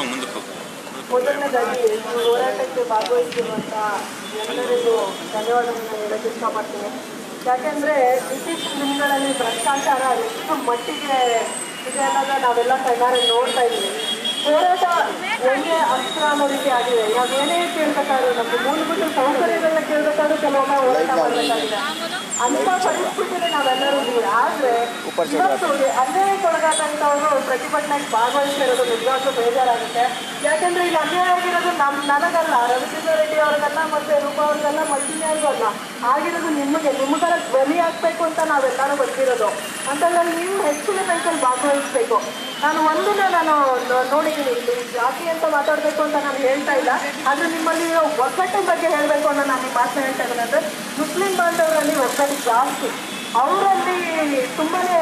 ಹೋಗಿ ಮುಂದಕ್ಕೆ ಹೋಗು. ಮೊದಲನೇದಾಗಿ ಈ ಹೋರಾಟಕ್ಕೆ ಭಾಗವಹಿಸಿರುವಂಥ ಎಲ್ಲರಿಗೂ ಧನ್ಯವಾದಗಳನ್ನು ಹೇಳಕ್ಕೆ ಇಷ್ಟಪಡ್ತೀನಿ. ಯಾಕೆಂದರೆ ಇತ್ತೀಚಿನ ದಿನಗಳಲ್ಲಿ ಭ್ರಷ್ಟಾಚಾರ ಎಷ್ಟು ಮಟ್ಟಿಗೆ ಇದೆ ಅನ್ನೋದನ್ನ ನಾವೆಲ್ಲ ಕಣ್ಣಾರೆ ನೋಡ್ತಾ ಇದ್ದೀವಿ. ಹೋರಾಟ ಹೆಂಗೆ ಅಸ್ತ್ರ ಅನ್ನೋ ರೀತಿ ಆಗಿದೆ? ನಾವೇನೇ ಕೇಳ್ಬೇಕಾದ್ರೂ ನಮಗೆ ಮೂಲಭೂತ ಸೌಕರ್ಯಗಳನ್ನ ಕೇಳ್ಬೇಕಾದ್ರೂ ಕೆಲವೊಮ್ಮೆ ಹೋರಾಟ ಮಾಡಬೇಕಾಗಿದೆ. ಅಂತ ಪರಿಸ್ಥಿತಿಯಲ್ಲಿ ನಾವೆಲ್ಲರೂ ಆದರೆ ಇವತ್ತು ಅನ್ಯಾಯಕ್ಕೊಳಗಾದಂಥವರು ಪ್ರತಿಭಟನೆಗೆ ಭಾಗವಹಿಸಿರೋದು ನಿಜವಾಗ್ಲೂ ಬೇಜಾರಾಗುತ್ತೆ. ಯಾಕೆಂದ್ರೆ ಇಲ್ಲಿ ಅನ್ಯಾಯ ಆಗಿರೋದು ನಮ್ ನನಗಲ್ಲ ರವಿಚಂದ್ರ ರೆಡ್ಡಿ ಅವ್ರಿಗಲ್ಲ ಮತ್ತೆ ರೂಪಾ ಅವ್ರಿಗಲ್ಲ ಮತ್ತಿನ್ಯಾರಿಗೂ ಅಲ್ಲ ಆಗಿರೋದು ನಿಮಗೆ ನಿಮಗೆಲ್ಲ ಧ್ವನಿ ಆಗ್ಬೇಕು ಅಂತ ನಾವೆಲ್ಲರೂ ಬರ್ತಿರೋದು ಅಂತಂದ್ರೆ ನೀವು ಹೆಚ್ಚಿನ ಸಂಖ್ಯೆಯಲ್ಲಿ ಭಾಗವಹಿಸಬೇಕು. ನಾನು ಒಂದನ್ನ ನಾನು ನೋಡಿದ್ದೀನಿ ಇಲ್ಲಿ. ಜಾತಿ ಅಂತ ಮಾತಾಡಬೇಕು ಅಂತ ನಾನು ಹೇಳ್ತಾ ಇಲ್ಲ. ಆದರೆ ನಿಮ್ಮಲ್ಲಿ ಒಗ್ಗಟ್ಟಿನ ಬಗ್ಗೆ ಹೇಳಬೇಕು ಅನ್ನೋ ನಾನು ಮಾತನ್ನ ಹೇಳ್ತಾ ಇದ್ದೀನಿ. ಅಂದರೆ ಮುಸ್ಲಿಂ ಬಾಂಧವರಲ್ಲಿ ಒಗ್ಗಟ್ಟು ಜಾಸ್ತಿ. ಅವರಲ್ಲಿ ತುಂಬಾನೇ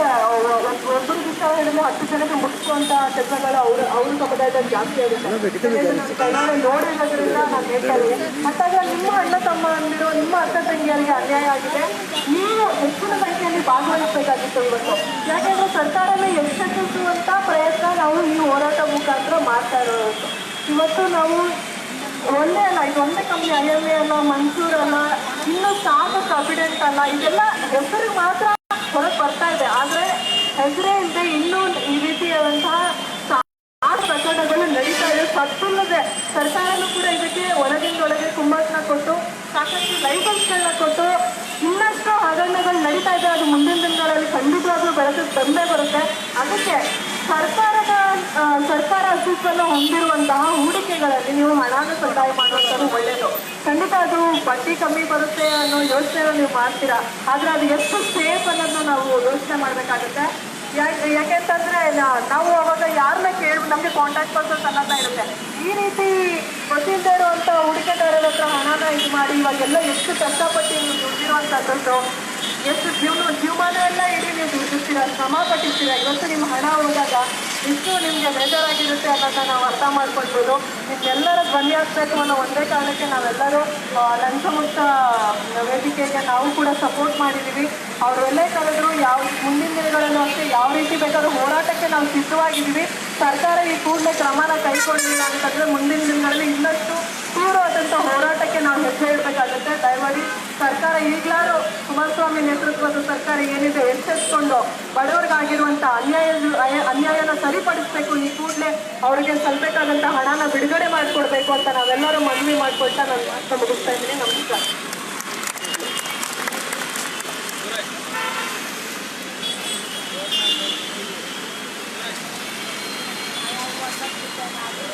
ಒಬ್ಬರು ದಿವಸ ಹೇಳಿದ್ರೆ ಹತ್ತು ಜನಕ್ಕೆ ಮುಟ್ಟಿಸುವಂತ ಕೆಲಸಗಳು ಅವ್ರ ಅವ್ರ ಸಮುದಾಯದಲ್ಲಿ ಜಾಸ್ತಿ ಆಗುತ್ತೆ. ನೋಡಿರೋದ್ರಿಂದ ನಾನು ಹೇಳ್ತಾ ಇದ್ದೀನಿ. ನಿಮ್ಮ ಅಣ್ಣ ತಮ್ಮ ಅಂದಿರೋ ನಿಮ್ಮ ಅಕ್ಕ ತಂಗಿಯರಿಗೆ ಅನ್ಯಾಯ ಆಗಿದೆ. ನೀವು ಹೆಚ್ಚಿನ ಸಂಖ್ಯೆಯಲ್ಲಿ ಭಾಗವಹಿಸಬೇಕಾಗಿತ್ತು ಇವತ್ತು. ಯಾಕೆಂದ್ರೆ ಸರ್ಕಾರನೇ ಎಚ್ಚರಿಸುವಂತ ಪ್ರಯತ್ನ ನಾವು ಈ ಹೋರಾಟ ಮುಖಾಂತರ ಮಾಡ್ತಾ ಇರೋದು. ಇವತ್ತು ನಾವು ಒಂದೇ ಅಲ್ಲ ಒಂದೇ ಕಂಪ್ನಿ ಐ ಎಂ ಎ ಅಲ್ಲ ಮನ್ಸೂರ್ ಅಲ್ಲ ಇನ್ನು ಸಾಕು ಕಾನ್ಫಿಡೆಂಟ್ ಅಲ್ಲ ಇದೆಲ್ಲ ಹೆಸರಿಗೆ ಮಾತ್ರ ಹೊರಗೆ ಬರ್ತಾ ಇದೆ. ಆದರೆ ಹೆಸರೇ ಇಲ್ಲದೆ ಇನ್ನೂ ಈ ರೀತಿಯಾದಂತಹ ಸಾಕು ಪ್ರಕರಣಗಳು ನಡೀತಾ ಇದೆ. ಸತ್ತುಲ್ಲದೆ ಸರ್ಕಾರನೂ ಕೂಡ ಇದಕ್ಕೆ ಒಳಗಿಂದೊಳಗೆ ಕುಮ್ಮಸ್ನ ಕೊಟ್ಟು ಸಾಕಷ್ಟು ಲೈಸೆನ್ಸ್ಗಳನ್ನ ಕೊಟ್ಟು ಇನ್ನಷ್ಟು ಹಗರಣಗಳು ನಡೀತಾ ಇದೆ. ಅದು ಮುಂದಿನ ದಿನಗಳಲ್ಲಿ ಖಂಡಿತವಾಗ್ಲೂ ಬೆಳಕಿಗೆ ತಂದೇ ಬರುತ್ತೆ. ಅದಕ್ಕೆ ಸರ್ಕಾರದ ಆ, ಸರ್ಕಾರ ಅಸ್ತಿತ್ವವನ್ನು ಹೊಂದಿರುವಂತಹ ಹೂಡಿಕೆಗಳಲ್ಲಿ ನೀವು ಹಣನ ಸಂದಾಯ ಮಾಡುವಂಥದ್ದು ಒಳ್ಳೆಯದು ಖಂಡಿತ ಅದು ಬಡ್ಡಿ ಕಮ್ಮಿ ಬರುತ್ತೆ ಅನ್ನೋ ಯೋಚನೆ ನೀವು ಮಾಡ್ತೀರಾ? ಆದರೆ ಅದು ಎಷ್ಟು ಸೇಫ್ ಅನ್ನೋದನ್ನ ನಾವು ಯೋಚನೆ ಮಾಡಬೇಕಾಗುತ್ತೆ. ಯಾಕೆ ಯಾಕೆಂತಂದ್ರೆ ನಾವು ಅವಾಗ ಯಾರನ್ನ ಕೇಳಿ ನಮಗೆ ಕಾಂಟ್ಯಾಕ್ಟ್ ಪರ್ಸನ್ಸ್ ಅನ್ನೋದನ್ನ ಇರುತ್ತೆ. ಈ ರೀತಿ ಗೊತ್ತಿಲ್ಲದೆ ಇರುವಂಥ ಹೂಡಿಕೆದಾರರ ಹತ್ರ ಹಣನ ಇದು ಮಾಡಿ ಇವಾಗೆಲ್ಲ ಎಷ್ಟು ಕಷ್ಟಪಟ್ಟು ದುಡ್ಡಿರುವಂಥದ್ದು ಎಷ್ಟು ಜೀವನ ಜೀವಮಾನ ಎಲ್ಲ ಇಡೀ ನೀವು ದುಡಿಸ್ತೀರ ಶ್ರಮ ಪಟ್ಟಿರ್ತೀರ, ಇವತ್ತು ನಿಮ್ಮ ಹಣ ಉಳಿದಾಗ ಎಷ್ಟು ನಿಮಗೆ ಬೇಜಾರಾಗಿರುತ್ತೆ ಅನ್ನೋದನ್ನ ನಾವು ಅರ್ಥ ಮಾಡ್ಕೊಳ್ಬೋದು. ನಿಮ್ಮೆಲ್ಲರ ಧ್ವನಿ ಆಗಬೇಕು ಅನ್ನೋ ಒಂದೇ ಕಾರಣಕ್ಕೆ ನಾವೆಲ್ಲರೂ ಲಂಚಮುಕ್ತ ವೇದಿಕೆಗೆ ನಾವು ಕೂಡ ಸಪೋರ್ಟ್ ಮಾಡಿದ್ದೀವಿ. ಅವರು ಎಲ್ಲೇ ಕರೆದ್ರು ಯಾವ, ಮುಂದಿನ ದಿನಗಳಲ್ಲೂ ಅಷ್ಟೇ ಯಾವ ರೀತಿ ಬೇಕಾದ್ರೂ ಹೋರಾಟಕ್ಕೆ ನಾವು ಸಿದ್ಧವಾಗಿದ್ದೀವಿ. ಸರ್ಕಾರ ಈ ಕೂಡಲೇ ಕ್ರಮನ ಕೈಗೊಳ್ಳಿಲ್ಲ ಅಂತಂದರೆ ಮುಂದಿನ ದಿನಗಳಲ್ಲಿ ಇನ್ನಷ್ಟು ತೀವ್ರವಾದಂಥ ಹೋರಾಟಕ್ಕೆ ನಾವು ಹೆಜ್ಜೆ ಇಡಬೇಕಾಗುತ್ತೆ. ದಯಮಾಡಿ ಸರ್ಕಾರ ಈಗಲಾರು ಕುಮಾರಸ್ವಾಮಿ ನೇತೃತ್ವದ ಸರ್ಕಾರ ಏನಿದೆ ಎಚ್ಚೆತ್ಕೊಂಡು ಬಡವರಿಗಾಗಿರುವಂಥ ಅನ್ಯಾಯ ಅನ್ಯಾಯನ ಸರಿಪಡಿಸಬೇಕು. ಈ ಕೂಡಲೇ ಅವರಿಗೆ ಸಲ್ಬೇಕಾದಂಥ ಹಣನ ಬಿಡುಗಡೆ ಮಾಡಿಕೊಡ್ಬೇಕು ಅಂತ ನಾವೆಲ್ಲರೂ ಮನವಿ ಮಾಡ್ಕೊಳ್ತಾ ನಾನು ಮಾತ್ರ ಮುಗಿಸ್ತಾ ಇದ್ದೀನಿ. ನಮಸ್ಕಾರ.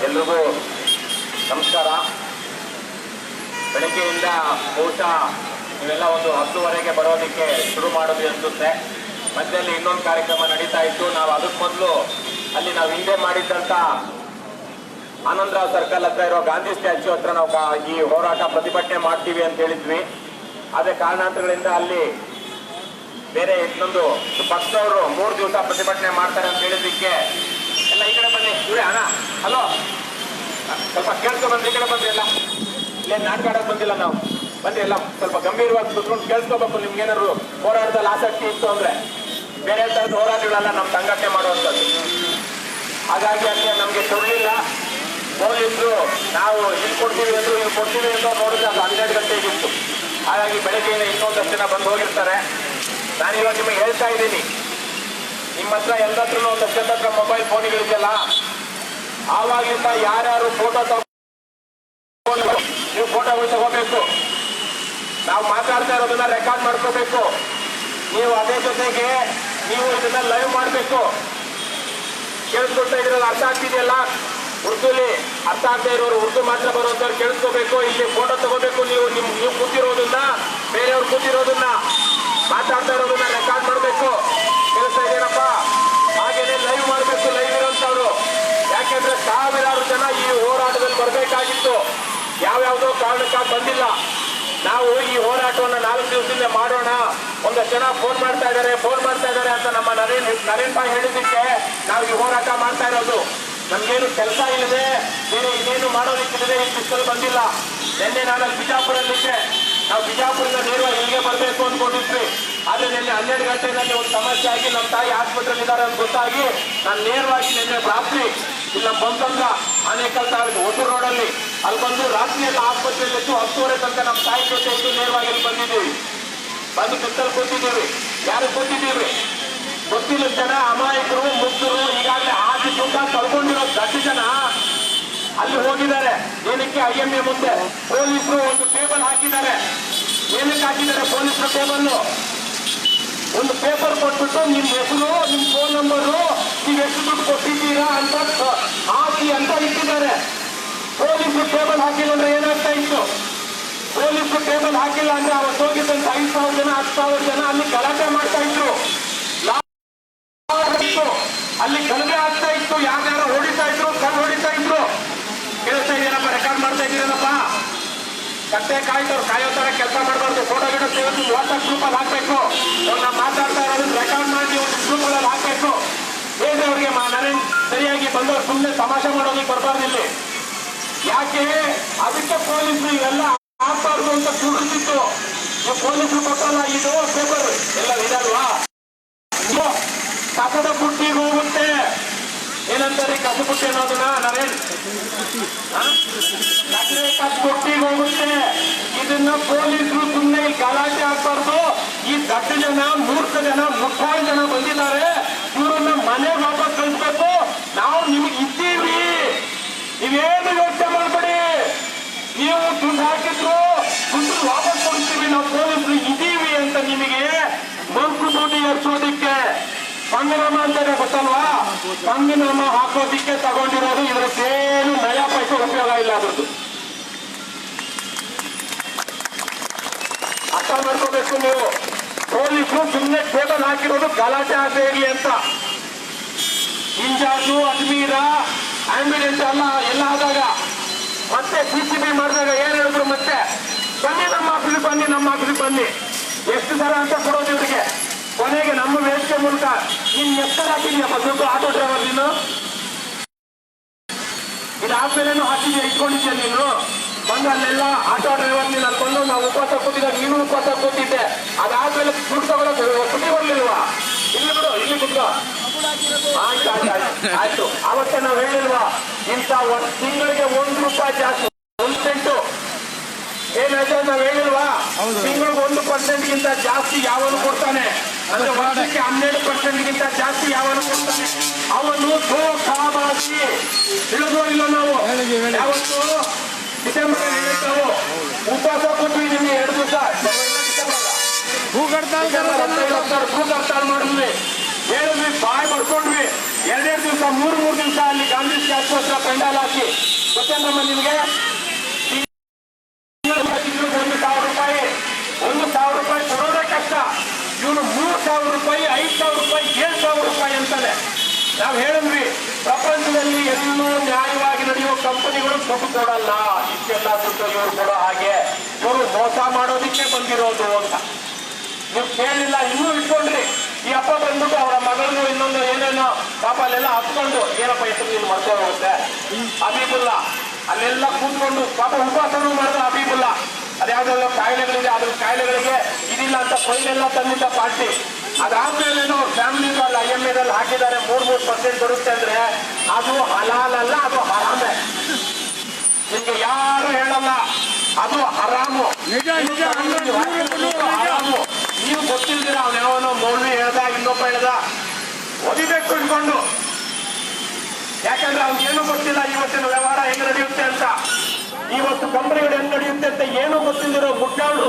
ಎಲ್ರಿಗೂ ನಮಸ್ಕಾರ. ಬೆಳಗ್ಗೆಯಿಂದ ಬಹುಶಃ ಇವೆಲ್ಲ ಒಂದು ಹತ್ತುವರೆಗೆ ಬರೋದಕ್ಕೆ ಶುರು ಮಾಡೋದು ಅನಿಸುತ್ತೆ ಮಧ್ಯದಲ್ಲಿ ಇನ್ನೊಂದು ಕಾರ್ಯಕ್ರಮ ನಡೀತಾ ಇತ್ತು. ನಾವು ಅದಕ್ಕೆ ಮೊದಲು ಅಲ್ಲಿ ನಾವು ಹಿಂದೆ ಮಾಡಿದ್ದಂಥ ಆನಂದರಾವ್ ಸರ್ಕಲ್ ಹತ್ರ ಇರೋ ಗಾಂಧಿ ಸ್ಟ್ಯಾಚ್ಯೂ ಹತ್ರ ನಾವು ಈ ಹೋರಾಟ ಪ್ರತಿಭಟನೆ ಮಾಡ್ತೀವಿ ಅಂತ ಹೇಳಿದ್ವಿ. ಅದೇ ಕಾರಣಾಂತರಗಳಿಂದ ಅಲ್ಲಿ ಬೇರೆ ಇನ್ನೊಂದು ಪಕ್ಷದವರು ಮೂರು ದಿವಸ ಪ್ರತಿಭಟನೆ ಮಾಡ್ತಾರೆ ಅಂತ ಹೇಳಿದ್ದಕ್ಕೆ ಎಲ್ಲ ಈ ಕಡೆ ಬನ್ನಿ. ಸೂರ್ಯ ಅಣ್ಣ, ಹಲೋ. ಸ್ವಲ್ಪ ಕೇಳ್ಕೊ ಬಂದ್ರಿ, ಈ ಕಡೆ ಬಂದ್ರಿ ಎಲ್ಲ. ಇಲ್ಲೇ ನಾಟಕಾಡಕ್ಕೆ ಬಂದಿಲ್ಲ ನಾವು. ಬನ್ನಿ ಎಲ್ಲ ಸ್ವಲ್ಪ ಗಂಭೀರವಾಗಿ ಕುತ್ಕೊಂಡು ಕೇಳಿಸ್ಕೋಬೇಕು, ನಿಮ್ಗೇನಾದ್ರು ಹೋರಾಟದಲ್ಲಿ ಆಸಕ್ತಿ ಇತ್ತು ಅಂದ್ರೆ. ಬೇರೆ ತರದ ಹೋರಾಟಗಳೆಲ್ಲ ನಮ್ಮ ಸಂಘಟನೆ ಮಾಡುವಂಥದ್ದು. ಹಾಗಾಗಿ ಅಲ್ಲಿ ನಮಗೆ ಕೊಡ್ಲಿಲ್ಲ ಪೊಲೀಸರು, ನಾವು ಇಲ್ಲಿ ಕೊಡ್ತೀವಿ ಅಂದ್ರು ಇಲ್ಲಿ ಕೊಡ್ತೀವಿ ಅಂತ ನೋಡಿದ್ರೆ ಅದು ಹನ್ನೆರಡು ಗಂಟೆಗಿತ್ತು. ಹಾಗಾಗಿ ಬೆಳಗ್ಗೆ ಇನ್ನೊಂದಷ್ಟು ಜನ ಬಂದು ಹೋಗಿರ್ತಾರೆ. ನಾನು ಇವಾಗ ನಿಮಗೆ ಹೇಳ್ತಾ ಇದ್ದೀನಿ. ನಿಮ್ಮ ಹತ್ರ ಎಲ್ಲ ಹತ್ರ ಒಂದಷ್ಟು ಜನ ಹತ್ರ ಮೊಬೈಲ್ ಫೋನ್ಗಳಿದೆಯಲ್ಲ, ಆವಾಗಿಂದ ಯಾರ್ಯಾರು ಫೋಟೋ ತಗೊಂಡು ನೀವು ಫೋಟೋಗಳು ತಗೋಬೇಕು ನಾವು ಮಾತಾಡ್ತಾ ಇರೋದನ್ನ ರೆಕಾರ್ಡ್ ಮಾಡ್ಕೋಬೇಕು. ನೀವು ಅದೇ ಜೊತೆಗೆ ನೀವು ಇದನ್ನ ಲೈವ್ ಮಾಡಬೇಕು. ಕೇಳಿಸ್ಕೊಳ್ತಾ ಇದ್ರಲ್ಲಿ ಅರ್ಥ ಆಗ್ತಿದೆಯಲ್ಲ? ಉರ್ದುಲಿ ಅರ್ಥ ಆಗ್ತಾ ಇರೋರು ಉರ್ದು ಮಾತ್ರ ಬರುವಂತವ್ರು ಕೇಳಿಸ್ಕೋಬೇಕು, ಇಲ್ಲಿ ಫೋಟೋ ತಗೋಬೇಕು ನೀವು, ನಿಮ್, ನೀವು ಕೂತಿರೋದನ್ನ, ಬೇರೆಯವ್ರು ಕೂತಿರೋದನ್ನ. ಮಾತಾಡ್ತಾ ಇರೋದನ್ನ ರೆಕಾರ್ಡ್ ಮಾಡಬೇಕು. ಕೇಳಿಸ್ತಾ ಇದೇನಪ್ಪ ಹಾಗೇನೆ ಲೈವ್ ಮಾಡಬೇಕು ಲೈವ್ ಇರೋಂಥವ್ರು ಯಾಕೆಂದ್ರೆ ಸಾವಿರಾರು ಜನ ಈ ಹೋರಾಟದಲ್ಲಿ ಬರಬೇಕಾಗಿತ್ತು. ಯಾವ್ಯಾವುದೋ ಕಾರಣಕ್ಕಾಗಿ ಬಂದಿಲ್ಲ. ನಾವು ಈ ಹೋರಾಟವನ್ನು ನಾಲ್ಕು ದಿವಸದಿಂದ ಮಾಡೋಣ. ಒಂದಷ್ಟು ಜನ ಫೋನ್ ಮಾಡ್ತಾ ಇದ್ದಾರೆ, ಫೋನ್ ಮಾಡ್ತಾ ಇದ್ದಾರೆ ಅಂತ ನಮ್ಮ ನರೇನ್ ನರೇನ್ ಭಾಯ್ ಹೇಳಿದ್ದಕ್ಕೆ ನಾವು ಈ ಹೋರಾಟ ಮಾಡ್ತಾ ಇರೋದು. ನಮ್ಗೇನು ಕೆಲಸ ಇಲ್ಲದೆ, ಬೇರೆ ಇನ್ನೇನು ಮಾಡೋದಕ್ಕಿಲ್ಲದೆ ಈ ಬಿಸಿಲು ಬಂದಿಲ್ಲ. ನಿನ್ನೆ ನಾನು ಬಿಜಾಪುರಲ್ಲಿದ್ದೆ. ನಾವು ಬಿಜಾಪುರದ ನೇರವಾಗಿ ಇಲ್ಲಿಗೆ ಬರಬೇಕು ಅಂದ್ಕೊಂಡಿದ್ವಿ ಆದರೆ ನಿನ್ನೆ ಹನ್ನೆರಡು ಗಂಟೆನಲ್ಲಿ ಒಂದು ಸಮಸ್ಯೆ ಆಗಿ ನಮ್ಮ ತಾಯಿ ಆಸ್ಪತ್ರೆಯಲ್ಲಿ ಇದ್ದಾರೆ ಅಂತ ಗೊತ್ತಾಗಿ ನಾನು ನೇರವಾಗಿ ನಿನ್ನೆ ರಾತ್ರಿ ಇಲ್ಲ ಬಂದಂಗ ಅನೇಕ ತಾಲೂಕು, ಹೊಸೂರು ರೋಡಲ್ಲಿ ಅಲ್ಲಿ ಬಂದು ಎಲ್ಲ ಆಸ್ಪತ್ರೆಯಲ್ಲಿ ಹತ್ತುವರೆ ತನಕ ನಮ್ಮ ತಾಯಿ ಜೊತೆ ನೇರವಾಗಿ ಅಲ್ಲಿ ಬಂದಿದ್ದೀವಿ. ಬಂದು ಕಿತ್ತಲ್ಲಿ ಕೂತಿದ್ದೀವಿ ಯಾರು ಕೂತಿದ್ದೀವಿ ಗೊತ್ತಿಲ್ಲ ಜನ, ಅಮಾಯಕರು, ಮುಗ್ಧರು, ಈಗಾಗಲೇ ಆದಿ ದುಡ್ಡ ಕಳ್ಕೊಂಡಿರೋ ದಡ್ಡ ಜನ ಅಲ್ಲಿ ಹೋಗಿದ್ದಾರೆ. ಏನಕ್ಕೆ ಐ ಎಂ ಎ ಮುಂದೆ? ಪೊಲೀಸರು ಒಂದು ಟೇಬಲ್ ಹಾಕಿದ್ದಾರೆ. ಏನಕ್ಕೆ ಹಾಕಿದ್ದಾರೆ ಪೊಲೀಸರ ಟೇಬಲ್ ಒಂದು ಪೇಪರ್ ಕೊಟ್ಬಿಟ್ಟು ನಿಮ್ ಹೆಸರು, ನಿಮ್ ಫೋನ್ ನಂಬರು, ನೀವ್ ಎಷ್ಟು ದುಡ್ಡು ಕೊಟ್ಟಿದ್ದೀರಾ ಅಂತ ಹಾಕಿ ಅಂತ ಇಟ್ಟಿದ್ದಾರೆ. ಪೊಲೀಸರು ಟೇಬಲ್ ಹಾಕಿಲ್ಲ ಅಂದ್ರೆ ಏನಾಗ್ತಾ ಇತ್ತು? ಪೊಲೀಸರು ಟೇಬಲ್ ಹಾಕಿಲ್ಲ ಅಂದ್ರೆ ಅವತ್ತು ಹೋಗಿದ್ದಂತ ಐದು ಸಾವಿರ ಜನ, ಹತ್ತು ಸಾವಿರ ಜನ ಅಲ್ಲಿ ಗಲಾಟೆ ಮಾಡ್ತಾ ಇದ್ರು. ಅಲ್ಲಿ ಗಲಭೆ ಆಗ್ತಾ ಇತ್ತು. ಯಾರ್ಯಾರ ಹೊಡಿತಾ ಇದ್ರು ಕಲ್ ಹೊಡಿತಾ ಇದ್ರು. ಕೇಳ್ತಾ ಇದೀನಪ್ಪ ರೆಕಾರ್ಡ್ ಮಾಡ್ತಾ ಇದ್ದೀರಪ್ಪ ಕತ್ತೆ ಕಾಯ್ತವ್ರು, ಕಾಯೋ ತರ ಕೆಲಸ ಮಾಡಬಾರ್ದು. ಫೋಟೋ ಗಿಡ ತೆಗೆದು ವಾಟ್ಸ್ಆಪ್ ಗ್ರೂಪ್ ಅಲ್ಲಿ ಹಾಕ್ಬೇಕು. ಅವ್ರನ್ನ ಮಾತಾಡ್ತಾ ಇರೋದು ರೆಕಾರ್ಡ್ ಮಾಡಿ ಒಂದು ಗ್ರೂಪ್ ಅಲ್ಲಿ ಹಾಕ್ಬೇಕು. ಅವರಿಗೆ ಮಾ ನರೇನ್ ಸರಿಯಾಗಿ ಬಂದವ್ರು ಸುಮ್ಮನೆ ತಮಾಷೆ ಮಾಡೋದಕ್ಕೆ ಬರಬಾರ್ದು ಯಾಕೆ? ಅದಕ್ಕೆ ಪೊಲೀಸರು ಇವೆಲ್ಲ ಆಗ್ಬಾರ್ದು ಅಂತ ಕೂಡಿಸಿತ್ತು ಪೊಲೀಸರು ಕೊಟ್ಟಲ್ಲ ಇದು ಪೇಪರ್. ಎಲ್ಲ ಇದಲ್ವಾ? ಇದು ಕಸದ ಬುಟ್ಟಿಗೆ ಹೋಗುತ್ತೆ. ಏನಂತಾರೆ ಕಸ ಬುಟ್ಟಿ ಅನ್ನೋದನ್ನ ನರೇನ್ ಕಸ ಬುಟ್ಟಿಗೆ ಹೋಗುತ್ತೆ. ಇದನ್ನ ಪೊಲೀಸರು ಸುಮ್ಮನೆ ಗಲಾಟೆ ಆಗ್ಬಾರ್ದು. ಈ ದಟ್ಟ ಜನ, ಮೂರ್ಖ ಜನ, ಮುಟ್ಟಾಳು ಜನ ಬಂದಿದ್ದಾರೆ. ಇವರನ್ನ ಮನೆ ವಾಪಸ್ ಕಳಿಸ್ಬೇಕು. ನಾವು ನಿಮ್ಗೆ ಇದ್ದೀವಿ ನೀವೇನು ಯೋಚನೆ ಮಾಡ್ಬೇಡಿ ನೀವು ದುಡ್ಡು ಹಾಕಿದ್ರು ದುಡ್ಡು ವಾಪಸ್ ಕೊಡ್ತೀವಿ ನಾವು ಪೊಲೀಸರು ಇದ್ದೀವಿ ಅಂತ ನಿಮಗೆ ಮಂಕು ದುಡ್ಡು ಏರ್ಸೋದಿಕ್ಕೆ ಪಂಗನಾಮ ಅಂತಾನೆ ಗೊತ್ತಲ್ವಾ? ಪಂಗನಾಮ ಹಾಕೋದಿಕ್ಕೆ ತಗೊಂಡಿರೋದು ಇದ್ರದ್ದೇನು ನಯ ಪೈಸೆ ಉಪಯೋಗ ಇಲ್ಲ ಅದ್ರದ್ದು. ಅರ್ಥ ಮಾಡ್ಕೋಬೇಕು ನೀವು. ಪೊಲೀಸರು ಸುಮ್ಮನೆ ಟೇಬಲ್ ಹಾಕಿರೋದು ಗಲಾಟೆ ಆಗದೆ ಇರಲಿ ಅಂತ. ಇಂಜಾಜು ಅಜ್ಮೀರ ಆಂಬ್ಯುಲೆನ್ಸ್ ಎಲ್ಲ ಎಲ್ಲ ಆದಾಗ. ಮತ್ತೆ ಸಿ ಸಿ ಬಿ ಮಾಡಿದಾಗ ಏನ್ ಹೇಳಿದ್ರು ಮತ್ತೆ? ಬನ್ನಿ ನಮ್ಮ ಆಫೀಸ್ ಬನ್ನಿ, ನಮ್ಮ ಆಫೀಸ್ ಬನ್ನಿ. ಎಷ್ಟು ಸಲ ಅಂತ ಕೊಡೋದು ಇವ್ರಿಗೆ. ಕೊನೆಗೆ ನಮ್ಮ ವೇದಿಕೆ ಮೂಲಕ ನಿನ್ ಎತ್ತರ ಹಾಕಿದ್ಯಪ್ಪ ದುಡ್ಡು ಆಟೋ ಡ್ರೈವರ್ ನೀನು. ಇದಾದ್ಮೇಲೇನು ಹಾಕಿದ್ಯಾ ಇಟ್ಕೊಂಡಿದ್ಯಾ ನೀನು. ಬಂದು ಅಲ್ಲೆಲ್ಲ ಆಟೋ ಡ್ರೈವರ್ ನೀನು ಅನ್ಕೊಂಡು ನಾವು ಉಪವಾಸ ಕೂತಿದ್ದಾಗ ನೀನು ಉಪವಾಸ ಕೂತಿದ್ದೆ. ಅದಾದ್ಮೇಲೆ ದುಡ್ಡು ತಗೊಳಕ್ ಸುದ್ದಿ ಬರ್ಲಿಲ್ವಾ? ಇಲ್ಲಿ ಬಿಡು, ಇಲ್ಲಿ ಬಿಟ್ಟು ಆಯ್ತು ಆಯ್ತು ಆಯ್ತು ಆಯ್ತು. ಅವತ್ತೆ ನಾವು ಹೇಳಿಲ್ವಾ, ಇಂಥ ಒಂದ್ ತಿಂಗಳಿಗೆ ಒಂದು ರೂಪಾಯಿ ಜಾಸ್ತಿ, ಒಂದು ಸೆಂಟು ಏನಾಯ್ತು ನಾವ್ ಹೇಳಿಲ್ವಾ? ತಿಂಗಳಿಗೆ ಒಂದು ಪರ್ಸೆಂಟ್ ಗಿಂತ ಜಾಸ್ತಿ ಯಾವನು ಕೊಡ್ತಾನೆ? ಅಂದ್ರೆ ವರ್ಷಕ್ಕೆ ಹನ್ನೆರಡು ಪರ್ಸೆಂಟ್ ಗಿಂತ ಜಾಸ್ತಿ ಯಾವನು ಕೊಡ್ತಾನೆ? ಅವನು ಧೋಖಾಬಾಜಿ ತಿಳಿದೋ ಇಲ್ಲ ನಾವು. ಯಾವತ್ತು? ಡಿಸೆಂಬರ್ ನಾವು ಉಪವಾಸ ಕೊಟ್ವಿ ನಿಮ್ಗೆ ಎರಡು ದಿವಸ. ಹೂಗಡ್ತಾಲ್ ಹರ್ತಾಳ್ ಮಾಡಿದ್ವಿ. ಹೇಳಿದ್ವಿ ಬಾಯ್ ಬರ್ಕೊಂಡ್ವಿ. ಎರಡೆರಡು ದಿವಸ ಮೂರು ಮೂರು ದಿವಸ ಅಲ್ಲಿ ಗಾಂಧಿ ಆಸ್ಪತ್ರೆ ಪೆಂಡಾಲ್ ಹಾಕಿ. ಗೊತ್ತೇನಮ್ಮ ನಿಮ್ಗೆ? ಸಾವಿರ ರೂಪಾಯಿ, ಒಂದು ಸಾವಿರ ರೂಪಾಯಿ ಕೊಡೋದೇ ಕಷ್ಟ, ಇವನು ಮೂರು ಸಾವಿರ ರೂಪಾಯಿ, ಐದು ಸಾವಿರ ರೂಪಾಯಿ, ಏಳು ಸಾವಿರ ರೂಪಾಯಿ ಅಂತಾನೆ. ನಾವು ಹೇಳಿದ್ವಿ, ಪ್ರಪಂಚದಲ್ಲಿ ಎಲ್ಲೂ ನ್ಯಾಯವಾಗಿ ನಡೆಯುವ ಕಂಪನಿಗಳು ದುಡ್ಡು ಕೊಡಲ್ಲ, ಇಷ್ಟೆಲ್ಲ ದುಡ್ಡು ಕೊಡೋ ಹಾಗೆ. ಇವರು ಮೋಸ ಮಾಡೋದಿಕ್ಕೆ ಬಂದಿರೋದು ಅಂತ. ನೀವು ಕೇಳಿಲ್ಲ, ಇನ್ನೂ ಇಟ್ಕೊಂಡ್ರಿ. ಈ ಅಪ್ಪ ಬಂದ್ಬಿಟ್ಟು ಅವರ ಮಗಳನ್ನು ಇನ್ನೊಂದು ಏನೇನೋ ಪಾಪ ಅಲ್ಲೆಲ್ಲ ಹತ್ಕೊಂಡು, ಏನಪ್ಪ ಹೆಸರು ನೀನು ಮರ್ತೇ ಹೋಗುತ್ತೆ ಅಬೀಬುಲ್ಲ, ಅಲ್ಲೆಲ್ಲ ಕೂತ್ಕೊಂಡು ಪಾಪ ಉಪವಾಸನೂ ಮಾಡಿದ್ರೆ ಹಬೀಬುಲ್ಲಾ ಅದ್ಯಾವ್ದೆಲ್ಲ ಕಾಯಿಲೆಗಳಿದೆ ಅದ್ರ ಕಾಯಿಲೆಗಳಿಗೆ ಇದಿಲ್ಲ ಅಂತ ಕೊಯ್ಲೆಲ್ಲ ತಂದಿದ್ದ ಪಾರ್ಟಿ. ಅದಾದ್ಮೇಲೇನು ಫ್ಯಾಮಿಲಿ ಅಲ್ಲಿ ಐ ಎಂ ಎಲ್ ಹಾಕಿದ್ದಾರೆ ಮೂರ್ ಮೂರ್ ಪರ್ಸೆಂಟ್ ಬರುತ್ತೆ ಅಂದ್ರೆ ಅದು ಹಲಾಲ್ ಅಲ್ಲ ಅದು ಹರಾಮೆ. ನಿಮ್ಗೆ ಯಾರು ಹೇಳಲ್ಲ ಅದು ಹರಾಮು. ಹರಾಮು. ನೀವು ಗೊತ್ತಿಲ್ದಿರ ಅವನ ಯಾವನೋ ಮೌಲ್ವಿ ಹೇಳ್ದ ಇನ್ನೊಬ್ಬ ಹೇಳ್ದ. ಓದಿಬೇಕು ಇಟ್ಕೊಂಡು ಯಾಕಂದ್ರೆ ಅವ್ನಿಗೇನು ಗೊತ್ತಿಲ್ಲ ಇವತ್ತಿನ ವ್ಯವಹಾರ ಹೆಂಗ್ ನಡೆಯುತ್ತೆ ಅಂತ. ಇವತ್ತು ಕಂಪನಿಗಳು ಹೆಂಗ್ ನಡೆಯುತ್ತೆ ಅಂತ ಏನು ಗೊತ್ತಿಲ್ಲದಿರೋ ಮುಟ್ಟಾಳು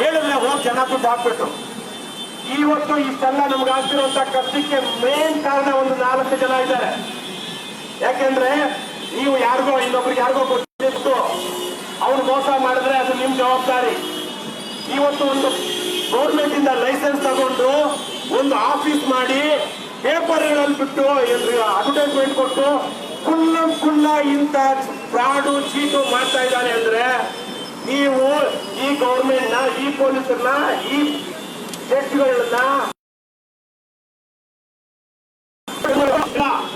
ಹೇಳಿದ್ರೆ ಹೋಗಿ ಜನ ದುಡ್ಡು ಹಾಕ್ಬಿಟ್ರು. ಇವತ್ತು ಇಷ್ಟೆಲ್ಲ ನಮ್ಗೆ ಆಗ್ತಿರುವಂತ ಕಷ್ಟಕ್ಕೆ ಮೇನ್ ಕಾರಣ ಒಂದು ನಾಲ್ಕು ಜನ ಇದ್ದಾರೆ. ಯಾಕೆಂದ್ರೆ ನೀವು ಯಾರಿಗೋ ಇನ್ನೊಬ್ರಿಗೆ ಯಾರಿಗೋ ಗೊತ್ತಿತ್ತು ಅವ್ರು ಮೋಸ ಮಾಡಿದ್ರೆ ಅದು ನಿಮ್ ಜವಾಬ್ದಾರಿ. ಇವತ್ತು ಒಂದು ಗೌರ್ಮೆಂಟ್ ಇಂದ ಲೈಸೆನ್ಸ್ ತಗೊಂಡು ಒಂದು ಆಫೀಸ್ ಮಾಡಿ ಪೇಪರ್ಗಳಲ್ಲಿ ಬಿಟ್ಟು ಅಡ್ವರ್ಟೈಸ್ಮೆಂಟ್ ಕೊಟ್ಟು ಕುಲ್ಲ ಕುಲ್ಲ ಇಂತ ಫ್ರಾಡು, ಚೀಟು ಮಾಡ್ತಾ ಇದ್ದಾನೆ ಅಂದ್ರೆ ನೀವು ಈ ಗೌರ್ಮೆಂಟ್ನ, ಈ ಪೊಲೀಸರನ್ನ, ಈ ಜಡ್ಜ್ಗಳನ್ನ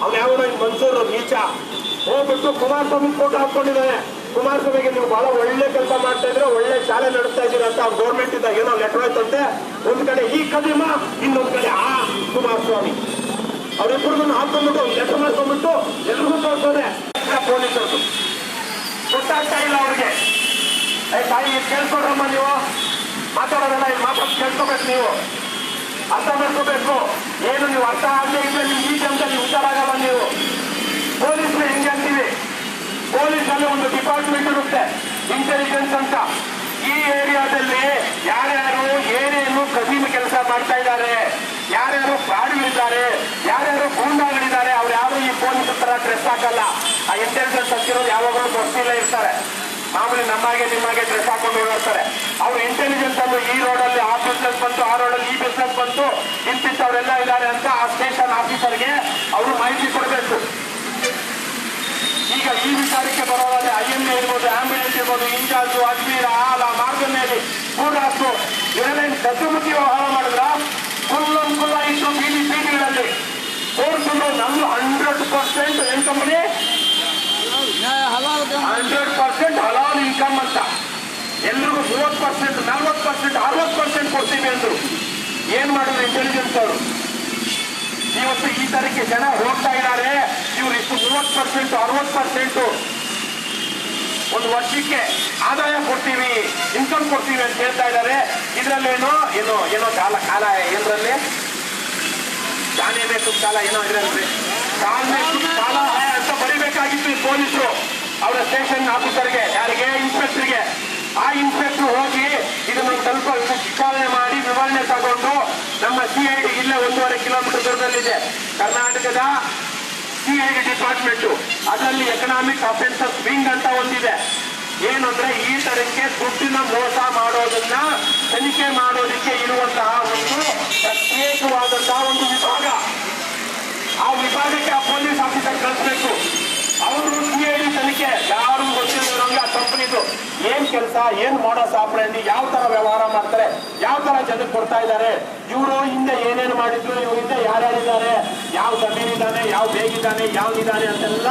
ಅವ್ನು ಮನ್ಸೂರು ನೀಚ. ಹೋಗ್ಬಿಟ್ಟು ಕುಮಾರಸ್ವಾಮಿ ಫೋಟೋ ಹಾಕೊಂಡಿದ್ದಾನೆ ಕುಮಾರಸ್ವಾಮಿಗೆ ನೀವು ಬಹಳ ಒಳ್ಳೆ ಕೆಲಸ ಮಾಡ್ತಾ ಇದ್ರೆ ಒಳ್ಳೆ ಶಾಲೆ ನಡೆಸ್ತಾ ಇದ್ದೀರಾ ಅಂತ ಗೌರ್ಮೆಂಟ್ ಇಂದ ಏನೋ ಲೆಟರ್ ಆಯ್ತಂತೆ. ಒಂದ್ ಕಡೆ ಈ ಕದಿಮ ಇನ್ನೊಂದ್ ಕಡೆ ಆ ಕುಮಾರಸ್ವಾಮಿ. ಅವರಿಬ್ಬರನ್ನ ಹಾಕೊಂಡ್ಬಿಟ್ಟು ಕೆಲಸ ಮಾಡ್ಕೊಂಡ್ಬಿಟ್ಟು ಎಲ್ರಿಗೂ ತೋರಿಸೋದೆ ಪೊಲೀಸರು ಗೊತ್ತಾಗ್ತಾ ಇಲ್ಲ ಅವ್ರಿಗೆ. ಏ ತಾಯಿ ಕೇಳ್ಕೊಡ್ರಮ್ಮ ನೀವು. ಮಾತಾಡೋದಲ್ಲ ಇದು ಮಾತು ಕೇಳ್ಕೋಬೇಕು ನೀವು. ಅರ್ಥ ಮಾಡ್ಕೋಬೇಕು. ಏನು, ನೀವು ಅರ್ಥ ಆಗಲಿ ಇದ್ರೆ ನೀವು ಈ ಜನ ನೀವು ಉತ್ತರ ಆಗಲ್ಲ ನೀವು. ಪೊಲೀಸ್ನ ಹೆಂಗೆ ಅಂತೀವಿ? ಪೊಲೀಸಲ್ಲಿ ಒಂದು ಡಿಪಾರ್ಟ್ಮೆಂಟ್ ಇರುತ್ತೆ ಇಂಟೆಲಿಜೆನ್ಸ್ ಅಂತ. ಈ ಏರಿಯಾದಲ್ಲಿ ಯಾರ್ಯಾರು ಏನೇನು ಕಠಿಣ ಕೆಲಸ ಮಾಡ್ತಾ ಇದ್ದಾರೆ? ಯಾರ್ಯಾರು ಫ್ರಾಡ್ಗಳಿದ್ದಾರೆ ಯಾರ್ಯಾರು ಗೂಂಡಾಗಳಿದ್ದಾರೆ, ಅವ್ರು ಯಾರು ಈ ಪೊಲೀಸ್ ತರ ಡ್ರೆಸ್ ಹಾಕಲ್ಲ. ಆ ಇಂಟೆಲಿಜೆನ್ಸ್ ಹಚ್ಚಿರೋದು ಯಾವಾಗಲೂ ಗೊತ್ತಿಲ್ಲ ಇರ್ತಾರೆ. ಮಾಮೂಲಿ ನಮ್ಮಾಗೆ ನಿಮ್ಮಾಗೆ ಡ್ರೆಸ್ ಹಾಕೊಂಡು ಓಡಾಡ್ತಾರೆ. ಅವ್ರು ಇಂಟೆಲಿಜೆನ್ಸ್ ಅನ್ನು ಈ ರೋಡಲ್ಲಿ ಆ ಬಿಸ್ನೆಸ್ ಬಂತು, ಆ ರೋಡಲ್ಲಿ ಈ ಬಿಸ್ನೆಸ್ ಬಂತು ಇಂತಿಷ್ಟವರೆಲ್ಲ ಇದ್ದಾರೆ ಅಂತ ಆ ಸ್ಟೇಷನ್ ಆಫೀಸರ್ಗೆ ಅವರು ಮಾಹಿತಿ ಕೊಡಬೇಕು. ಈಗ ಈ ವಿಚಾರಕ್ಕೆ ಬರೋದಾದ್ರೆ ಐ ಎಂ ಎ ಇರ್ಬೋದು ಆಂಬ್ಯುಲೆನ್ಸ್ ಇರ್ಬೋದು ಇಂಚಾರ್ಜು ಅಜ್ಮೀರ ಆಲ ಮಾರ್ಗನೇರಿ ಕೂಡಾಸು ಇವರೆಲ್ಲ ಸದ್ದುಮುಖಿ ವ್ಯವಹಾರ ಮಾಡಿದ್ರ? ಫುಲ್ ಫುಲ್ ಇತ್ತು ಬೀದಿ ಬೀದಿಗಳಲ್ಲಿ ತೋರಿಸಲು ನಮ್ದು ಹಂಡ್ರೆಡ್ ಪರ್ಸೆಂಟ್ ಏನ್ ಕಂಪನಿ ಹಂಡ್ರೆಡ್ ಪರ್ಸೆಂಟ್ ಹಲಾಲ್ ಇನ್ಕಮ್ ಅಂತ ಎಲ್ರಿಗೂ ಮೂವತ್ತು ಪರ್ಸೆಂಟ್ ನಲ್ವತ್ತು ಪರ್ಸೆಂಟ್ ಅರವತ್ತು ಪರ್ಸೆಂಟ್ ಕೊಡ್ತೀವಿ ಅಂದ್ರು ಏನು ಮಾಡಿದ್ರು ಇಂಟೆಲಿಜೆನ್ಸ್ ಅವರು ಇವತ್ತು ಈ ತರಕ್ಕೆ ಜನ ಹೋಗ್ತಾ ಇದ್ದಾರೆ ಇವ್ರು ಇಷ್ಟು ಮೂವತ್ತು ಪರ್ಸೆಂಟ್ ಅರವತ್ತು ಪರ್ಸೆಂಟ್ ಒಂದು ವರ್ಷಕ್ಕೆ ಆದಾಯ ಕೊಡ್ತೀವಿ ಇನ್ಕಮ್ ಕೊಡ್ತೀವಿ ಅಂತ ಹೇಳ್ತಾ ಇದ್ದಾರೆ. ಏನು, ಏನೋ ಏನೋ ಕಾಲ ಕಾಲ ಏನ್ರಲ್ಲಿ? ತಾನೇ ಬೇಕು ಕಾಲ ಏನೋ ಇದ್ರಲ್ಲಿ. ಕಾಲ ಕಾಲ ಅಂತ ಬರಿಬೇಕಾಗಿತ್ತು ಈ ಪೊಲೀಸರು. ಅವರ ಸ್ಟೇಷನ್ ಆಫೀಸರ್ಗೆ, ಯಾರಿಗೆ? ಇನ್ಸ್ಪೆಕ್ಟರ್ಗೆ. ಆ ಇನ್ಸ್ಪೆಕ್ಟರ್ ಹೋಗಿ ಇದನ್ನು ಸ್ವಲ್ಪ ವಿಚಾರಣೆ ಮಾಡಿ ವಿವರಣೆ ತಗೊಂಡು ನಮ್ಮ ಸಿ ಐ ಡಿ ಇಲ್ಲೇ ಒಂದೂವರೆ ಕಿಲೋಮೀಟರ್ ದೂರದಲ್ಲಿದೆ. ಕರ್ನಾಟಕದ ಸಿ ಐ ಡಿ ಡಿಪಾರ್ಟ್ಮೆಂಟ್ ಅದರಲ್ಲಿ ಎಕನಾಮಿಕ್ ಅಫೆನ್ಸಸ್ ವಿಂಗ್ ಅಂತ ಒಂದಿದೆ. ಏನಂದ್ರೆ ಈ ತರಕ್ಕೆ ದುಡ್ಡಿನ ಮೋಸ ಮಾಡೋದನ್ನ ತನಿಖೆ ಮಾಡೋದಕ್ಕೆ ಇರುವಂತಹ ಒಂದು ಪ್ರತ್ಯೇಕವಾದಂತಹ ಒಂದು ವಿಭಾಗ. ಆ ವಿಭಾಗಕ್ಕೆ ಆ ಪೊಲೀಸ್ ಆಫೀಸರ್ ಕಳಿಸ್ಬೇಕು. ಅವರು ಸಿಐಡಿ ತನಿಖೆ. ಯಾರು ಗೊತ್ತಿಲ್ಲ ಆ ಕಂಪನಿದು. ಏನ್ ಕೆಲಸ, ಏನ್ ಮಾಡೋ ಆಪರೇಂಡಿ ಯಾವ ತರ ವ್ಯವಹಾರ ಮಾಡ್ತಾರೆ, ಯಾವ ತರ ಜನಕ್ಕೆ ಕೊಡ್ತಾ ಇದ್ದಾರೆ, ಇವರು ಹಿಂದೆ ಏನೇನು ಮಾಡಿದ್ರು, ಇವ್ರ ಹಿಂದೆ ಯಾರ್ಯಾರಿದ್ದಾರೆ ಯಾವ ಸಮಯದಾನೆ ಯಾವ ಬೇಗಿದ್ದಾನೆ ಯಾವ್ದಿದ್ದಾನೆ ಅಂತೆಲ್ಲ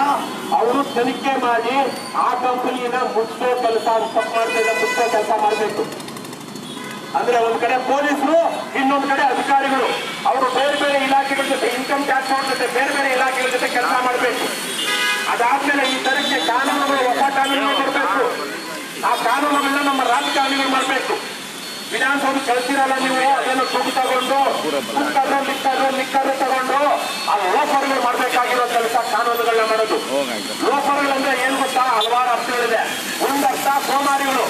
ಅವರು ತನಿಖೆ ಮಾಡಿ ಆ ಕಂಪನಿನ ಮುಚ್ಚೋ ಕೆಲಸ, ತಪ್ಪು ಮಾಡ್ತಾ ಮುಚ್ಚೋ ಕೆಲಸ ಮಾಡಬೇಕು. ಅಂದ್ರೆ ಒಂದ್ ಕಡೆ ಪೊಲೀಸರು, ಇನ್ನೊಂದ್ ಕಡೆ ಅಧಿಕಾರಿಗಳು. ಅವರು ಬೇರೆ ಬೇರೆ ಇಲಾಖೆಗಳ ಜೊತೆ ಇನ್ಕಮ್ ಟ್ಯಾಕ್ಸ್ ಅವ್ರ ಜೊತೆ ಬೇರೆ ಬೇರೆ ಇಲಾಖೆಗಳ ಜೊತೆ ಕೆಲಸ ಮಾಡಬೇಕು. ಅದಾದ್ಮೇಲೆ ಈ ತರಕ್ಕೆ ಕಾನೂನುಗಳು ಹೊಸ ಕಾನೂನುಗಳು ಬರಬೇಕು. ಆ ಕಾನೂನುಗಳನ್ನ ನಮ್ಮ ರಾಜಕಾರಣಿಗಳು ಮಾಡಬೇಕು. ವಿಧಾನಸೌಧ ಕಳಿಸಿರಲ್ಲ ನೀವು, ಅದನ್ನು ದುಡ್ಡು ತಗೊಂಡು ಕುಕ್ಕರು ಲಿಕ್ಕರು ಲಿಕ್ಕರು ತಗೊಂಡು ಆ ಲೋಫರ್ಗಳು ಮಾಡಬೇಕಾಗಿರೋ ಕೆಲಸ ಕಾನೂನುಗಳನ್ನ ಮಾಡೋದು. ಲೋಫರ್ಗಳು ಅಂದ್ರೆ ಏನ್ ಗೊತ್ತಾ? ಹಲವಾರು ಅರ್ಥಗಳಿದೆ. ಒಂದರ್ಥ ಸೋಮಾರಿಗಳು.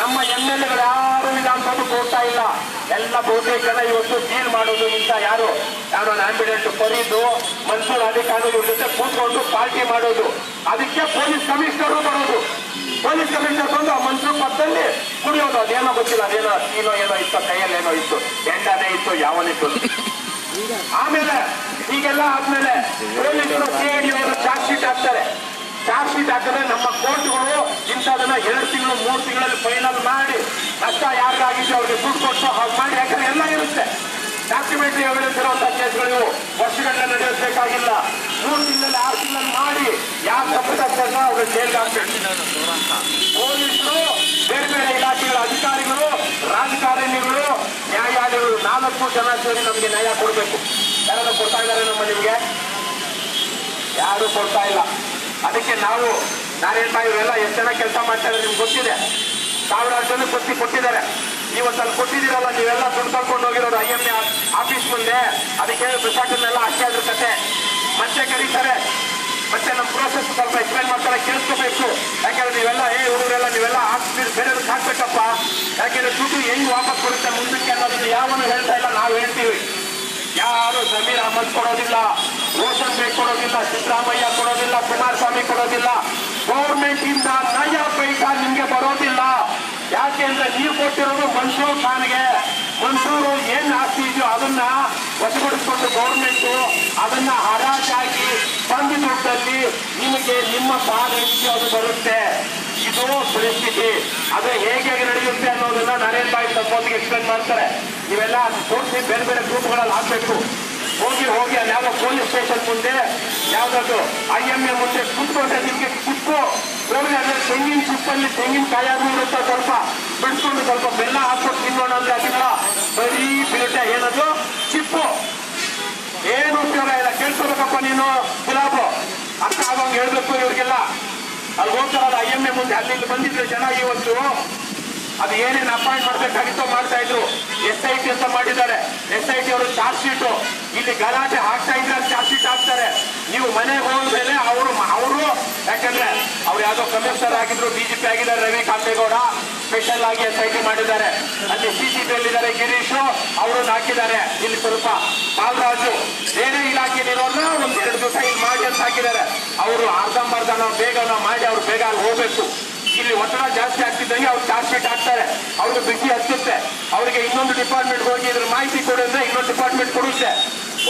ನಮ್ಮ ಎಂ ಎಲ್ ಎಗಳು ಯಾರು ವಿಧಾನಸೌಧಕ್ಕೆ ಹೋಗ್ತಾ ಇಲ್ಲ. ಎಲ್ಲ ಬಹುತೇಕ ಇವತ್ತು ಡೀಲ್ ಮಾಡೋದು ಇಂಥ ಯಾರು? ಯಾರೋ ಆಂಬಿಡೆಂಟ್ ಫರೀದು ಮನ್ಸೂರ್ ಇವ್ರ ಜೊತೆ ಕೂತ್ಕೊಂಡು ಪಾರ್ಟಿ ಮಾಡೋದು. ಅದಕ್ಕೆ ಪೊಲೀಸ್ ಕಮಿಷನರ್ ಬರೋದು. ಪೊಲೀಸ್ ಕಮಿಷನರ್ ಬಂದು ಆ ಮನುಷ್ಯರು ಪಕ್ಕದಲ್ಲಿ ಕುಡಿಯೋದು. ಅದೇನೋ ಗೊತ್ತಿಲ್ಲ, ಅದೇನೋ ಏನೋ ಏನೋ ಇತ್ತು, ಕೈಯಲ್ಲಿ ಏನೋ ಇತ್ತು. ಎಂಡನೇ ಇತ್ತು ಯಾವನಿತ್ತು ಆಮೇಲೆ ಹೀಗೆಲ್ಲ ಆದ್ಮೇಲೆ ಪೊಲೀಸರು ಸಿಐಡಿ ಅವರು ಚಾರ್ಜ್ ಶೀಟ್ ಹಾಕ್ತಾರೆ. ಚಾರ್ಜ್ ಶೀಟ್ ಹಾಕಿದ್ರೆ ನಮ್ಮ ಕೋರ್ಟ್ಗಳು ಇಂಥದನ್ನ ಎರಡು ತಿಂಗಳು, ಮೂರು ತಿಂಗಳಲ್ಲಿ ಫೈನಲ್ ಮಾಡಿ ನಷ್ಟ ಯಾರಿಗಾಗಿದ್ದು ಅವ್ರಿಗೆ ದುಡ್ಡು ಕೊಟ್ಟು ಹಾಗೆ ಮಾಡಿ, ಯಾಕಂದ್ರೆ ಎಲ್ಲ ಇರುತ್ತೆ. ಡಾಕ್ಯುಮೆಂಟ್ರಿ ಎವಿಡೆನ್ಸ್ ಇರುವಂತಹ ಕೇಸ್ಗಳು ನಡೆಯಬೇಕಾಗಿಲ್ಲ ವರ್ಷಗಟ್ಟಲೆ ನಡೆಸಬೇಕಾಗಿಲ್ಲ ಮೂರು ತಿಂಗಳಲ್ಲಿ ಆರು ತಿಂಗಳಲ್ಲಿ ಮಾಡಿ ಯಾವ ತಪ್ಪು ಅವರು ಜೈಲ್ಗೆ ಹಾಕ್ಬೇಕು. ಪೊಲೀಸರು, ಬೇರೆ ಬೇರೆ ಇಲಾಖೆಗಳ ಅಧಿಕಾರಿಗಳು, ರಾಜಕಾರಣಿಗಳು, ನ್ಯಾಯಾಲಯಗಳು ನಾಲ್ಕು ಜನ ಸೇರಿ ನಮಗೆ ನ್ಯಾಯ ಕೊಡಬೇಕು. ಯಾರನ್ನು ಕೊಡ್ತಾ ಇದ್ದಾರೆ ನಮ್ಮ ನಿಮಗೆ? ಯಾರು ಕೊಡ್ತಾ ಇಲ್ಲ. ಅದಕ್ಕೆ ನಾವು ನಾರಾಯಣ ಇವರೆಲ್ಲ ಎಷ್ಟು ಜನ ಕೆಲಸ ಮಾಡ್ತಾರೆ ನಿಮ್ಗೆ ಗೊತ್ತಿದೆ. ಸಾವಿರಾರು ಜನ ಕೊಟ್ಟಿ ಕೊಟ್ಟಿದ್ದಾರೆ. ಇವತ್ತು ಅಲ್ಲಿ ಕೊಟ್ಟಿದ್ದೀರಲ್ಲ, ನೀವೆಲ್ಲ ದುಡ್ಡು ಕಳ್ಕೊಂಡು ಹೋಗಿರೋದು ಐ ಎಂ ಎ ಆಫೀಸ್ ಮುಂದೆ. ಅದಕ್ಕೆ ಬಿಸಾಕನ್ನೆಲ್ಲ ಅಷ್ಟೇ ಕತೆ. ಮತ್ತೆ ಕರೀತಾರೆ. ಮತ್ತೆ ನಮ್ಮ ಪ್ರೋಸೆಸ್ ಸ್ವಲ್ಪ ಎಕ್ಸ್ಪ್ಲೈನ್ ಮಾಡ್ತಾರೆ, ಕೇಳಿಸ್ಕೋಬೇಕು. ಯಾಕಂದ್ರೆ ನೀವೆಲ್ಲ, ಏ ಹುಡುಗರೆಲ್ಲ ನೀವೆಲ್ಲ ಹಾಕ್ತೀರಿ ಬೇರೆಯವ್ರಿಗೆ ಹಾಕ್ಬೇಕಪ್ಪ. ಯಾಕೆಂದ್ರೆ ದುಡ್ಡು ಹೆಂಗ್ ವಾಪಸ್ ಬರುತ್ತೆ ಮುಂದಕ್ಕೆ ಅನ್ನೋದನ್ನ ಯಾವನು ಹೇಳ್ತಾ ಇಲ್ಲ, ನಾವು ಹೇಳ್ತೀವಿ. ಯಾರು ಜಮೀರ್ ಅಹಮದ್ ಕೊಡೋದಿಲ್ಲ, ರೋಷನ್ ಬೇಗ್ ಕೊಡೋದಿಲ್ಲ, ಸಿದ್ದರಾಮಯ್ಯ ಕೊಡೋದಿಲ್ಲ, ಕುಮಾರಸ್ವಾಮಿ ಕೊಡೋದಿಲ್ಲ. ಗೌರ್ಮೆಂಟ್ ಇಂದ ನಯ ಪೈಸಾ ನಿಮ್ಗೆ ಬರೋದಿಲ್ಲ. ಯಾಕೆಂದ್ರೆ ನೀವು ಕೊಟ್ಟಿರೋದು ಮನ್ಸೂರ್ ಖಾನ್ಗೆ ಮನ್ಸೂರು ಏನ್ ಆಸ್ತಿ ಇದೆಯೋ ಅದನ್ನ ವಶಪಡಿಸಿಕೊಂಡು ಗೌರ್ಮೆಂಟ್ ಅದನ್ನ ಹರಾಜಾಗಿ ಬಂದ ದುಡ್ಡಲ್ಲಿ ನಿಮಗೆ ನಿಮ್ಮ ಪಾಲ್ ಇದೆಯೋ ಅದು ಬರುತ್ತೆ. ಇದು ಪರಿಸ್ಥಿತಿ. ಅದು ಹೇಗೆ ನಡೆಯುತ್ತೆ ಅನ್ನೋದನ್ನ ನರೇಂದ್ರ ಬಾಯಿ ತಪ್ಪೊಂದಿಗೆ ಎಕ್ಸ್ಪ್ಲೇನ್ ಮಾಡ್ತಾರೆ. ಇವೆಲ್ಲ ಪೂರ್ತಿ ಬೇರೆ ಬೇರೆ ಗ್ರೂಪ್ಗಳಲ್ಲಿ ಹಾಕ್ಬೇಕು. ಹೋಗಿ ಹೋಗಿ ಅಲ್ಲಿ ಯಾವ ಪೊಲೀಸ್ ಸ್ಟೇಷನ್ ಮುಂದೆ, ಯಾವ್ದಾದ್ರು ಐ ಎಂ ಎ ಮುಂದೆ ಕುತ್ಕೊಂಡ್ರೆ ನಿಮ್ಗೆ ಕುತ್ಕೋ. ಹೋಗಿ ಅದ್ರ ತೆಂಗಿನ ಚಿಪ್ಪಲ್ಲಿ ತೆಂಗಿನ ಕಾಯಾದ್ರು ಇರುತ್ತೆ ಸ್ವಲ್ಪ? ಬಿಡ್ಕೊಂಡು ಸ್ವಲ್ಪ ಬೆಲ್ಲ ಹಾಕ್ಬಿಟ್ಟು ತಿನ್ನೋಣ ಅಂದ್ರೆ ಅದಿಲ್ಲ ಬರೀ ಬಿಡುತ್ತೆ ಏನದು? ಚಿಪ್ಪು. ಏನು ಉಪಯೋಗ ಇಲ್ಲ. ಕೇಳ್ಕೊಬೇಕಪ್ಪ ನೀನು, ಗುಲಾಬು. ಅಕ್ಕ ಆಗೋಂಗ್ ಹೇಳ್ಬೇಕು ಇವ್ರಿಗೆಲ್ಲ. ಅಲ್ಲಿ ಹೋಗ್ತಾರಲ್ಲ, ಐ ಎಂ ಎ ಮುಂದೆ. ಅಲ್ಲಿ ಬಂದಿದ್ರು ಜನ ಇವತ್ತು ಅದು ಏನೇನು ಅಪಾಯಿಂಟ್ ಮಾಡ್ಬೇಕಾಗಿತ್ತೋ ಮಾಡ್ತಾ ಇದ್ರು ಎಸ್ ಐ ಟಿ ಅಂತ ಮಾಡಿದ್ದಾರೆ. ಎಸ್ ಐ ಟಿ ಅವರು ಚಾರ್ಜ್ ಶೀಟ್ ಇಲ್ಲಿ ಗಲಾಟೆ ಹಾಕ್ತಾ ಇದ್ರೆ ಚಾರ್ಜ್ ಶೀಟ್ ಹಾಕ್ತಾರೆ. ನೀವು ಮನೆಗೆ ಹೋದ್ಮೇಲೆ ಅವರು ಅವರು ಯಾಕಂದ್ರೆ ಅವ್ರು ಯಾವ್ದೋ ಕಮಿಷನರ್ ಆಗಿದ್ರು ಬಿಜೆಪಿ ಆಗಿದ್ದಾರೆ, ರವಿ ಕಾಂತೇಗೌಡ ಸ್ಪೆಷಲ್ ಆಗಿ ಎಸ್ ಐ ಟಿ ಮಾಡಿದ್ದಾರೆ. ಅಲ್ಲಿ ಸಿಸಿಬಿಯಲ್ಲಿದ್ದಾರೆ ಗಿರೀಶ್ ಅವರು ಹಾಕಿದ್ದಾರೆ. ಇಲ್ಲಿ ಸ್ವಲ್ಪ ಬಾಲರಾಜು ಬೇರೆ ಇಲಾಖೆಲಿರೋಲ್ಲ ಒಂದ್ ಎರಡು ದಿವಸ ಇಲ್ಲಿ ಮಾಡಿ ಅಂತ ಹಾಕಿದ್ದಾರೆ. ಅವರು ಅರ್ಧಂಬರ್ಧ ನಾವು ಬೇಗ ನಾವು ಮಾಡಿ, ಅವ್ರು ಬೇಗ ಅಲ್ಲಿ ಹೋಗ್ಬೇಕು. ಇಲ್ಲಿ ಒತ್ತಡ ಜಾಸ್ತಿ ಆಗ್ತಿದ್ದಂಗೆ ಅವ್ರು ಚಾರ್ಜ್ ಶೀಟ್ ಹಾಕ್ತಾರೆ. ಅವ್ರಿಗೆ ಬಿಸಿ ಹಚ್ಚುತ್ತೆ. ಅವ್ರಿಗೆ ಇನ್ನೊಂದು ಡಿಪಾರ್ಟ್ಮೆಂಟ್ ಹೋಗಿ ಇದ್ರ ಮಾಹಿತಿ ಕೊಡಿ ಅಂದ್ರೆ ಇನ್ನೊಂದು ಡಿಪಾರ್ಟ್ಮೆಂಟ್ ಕೊಡುತ್ತೆ.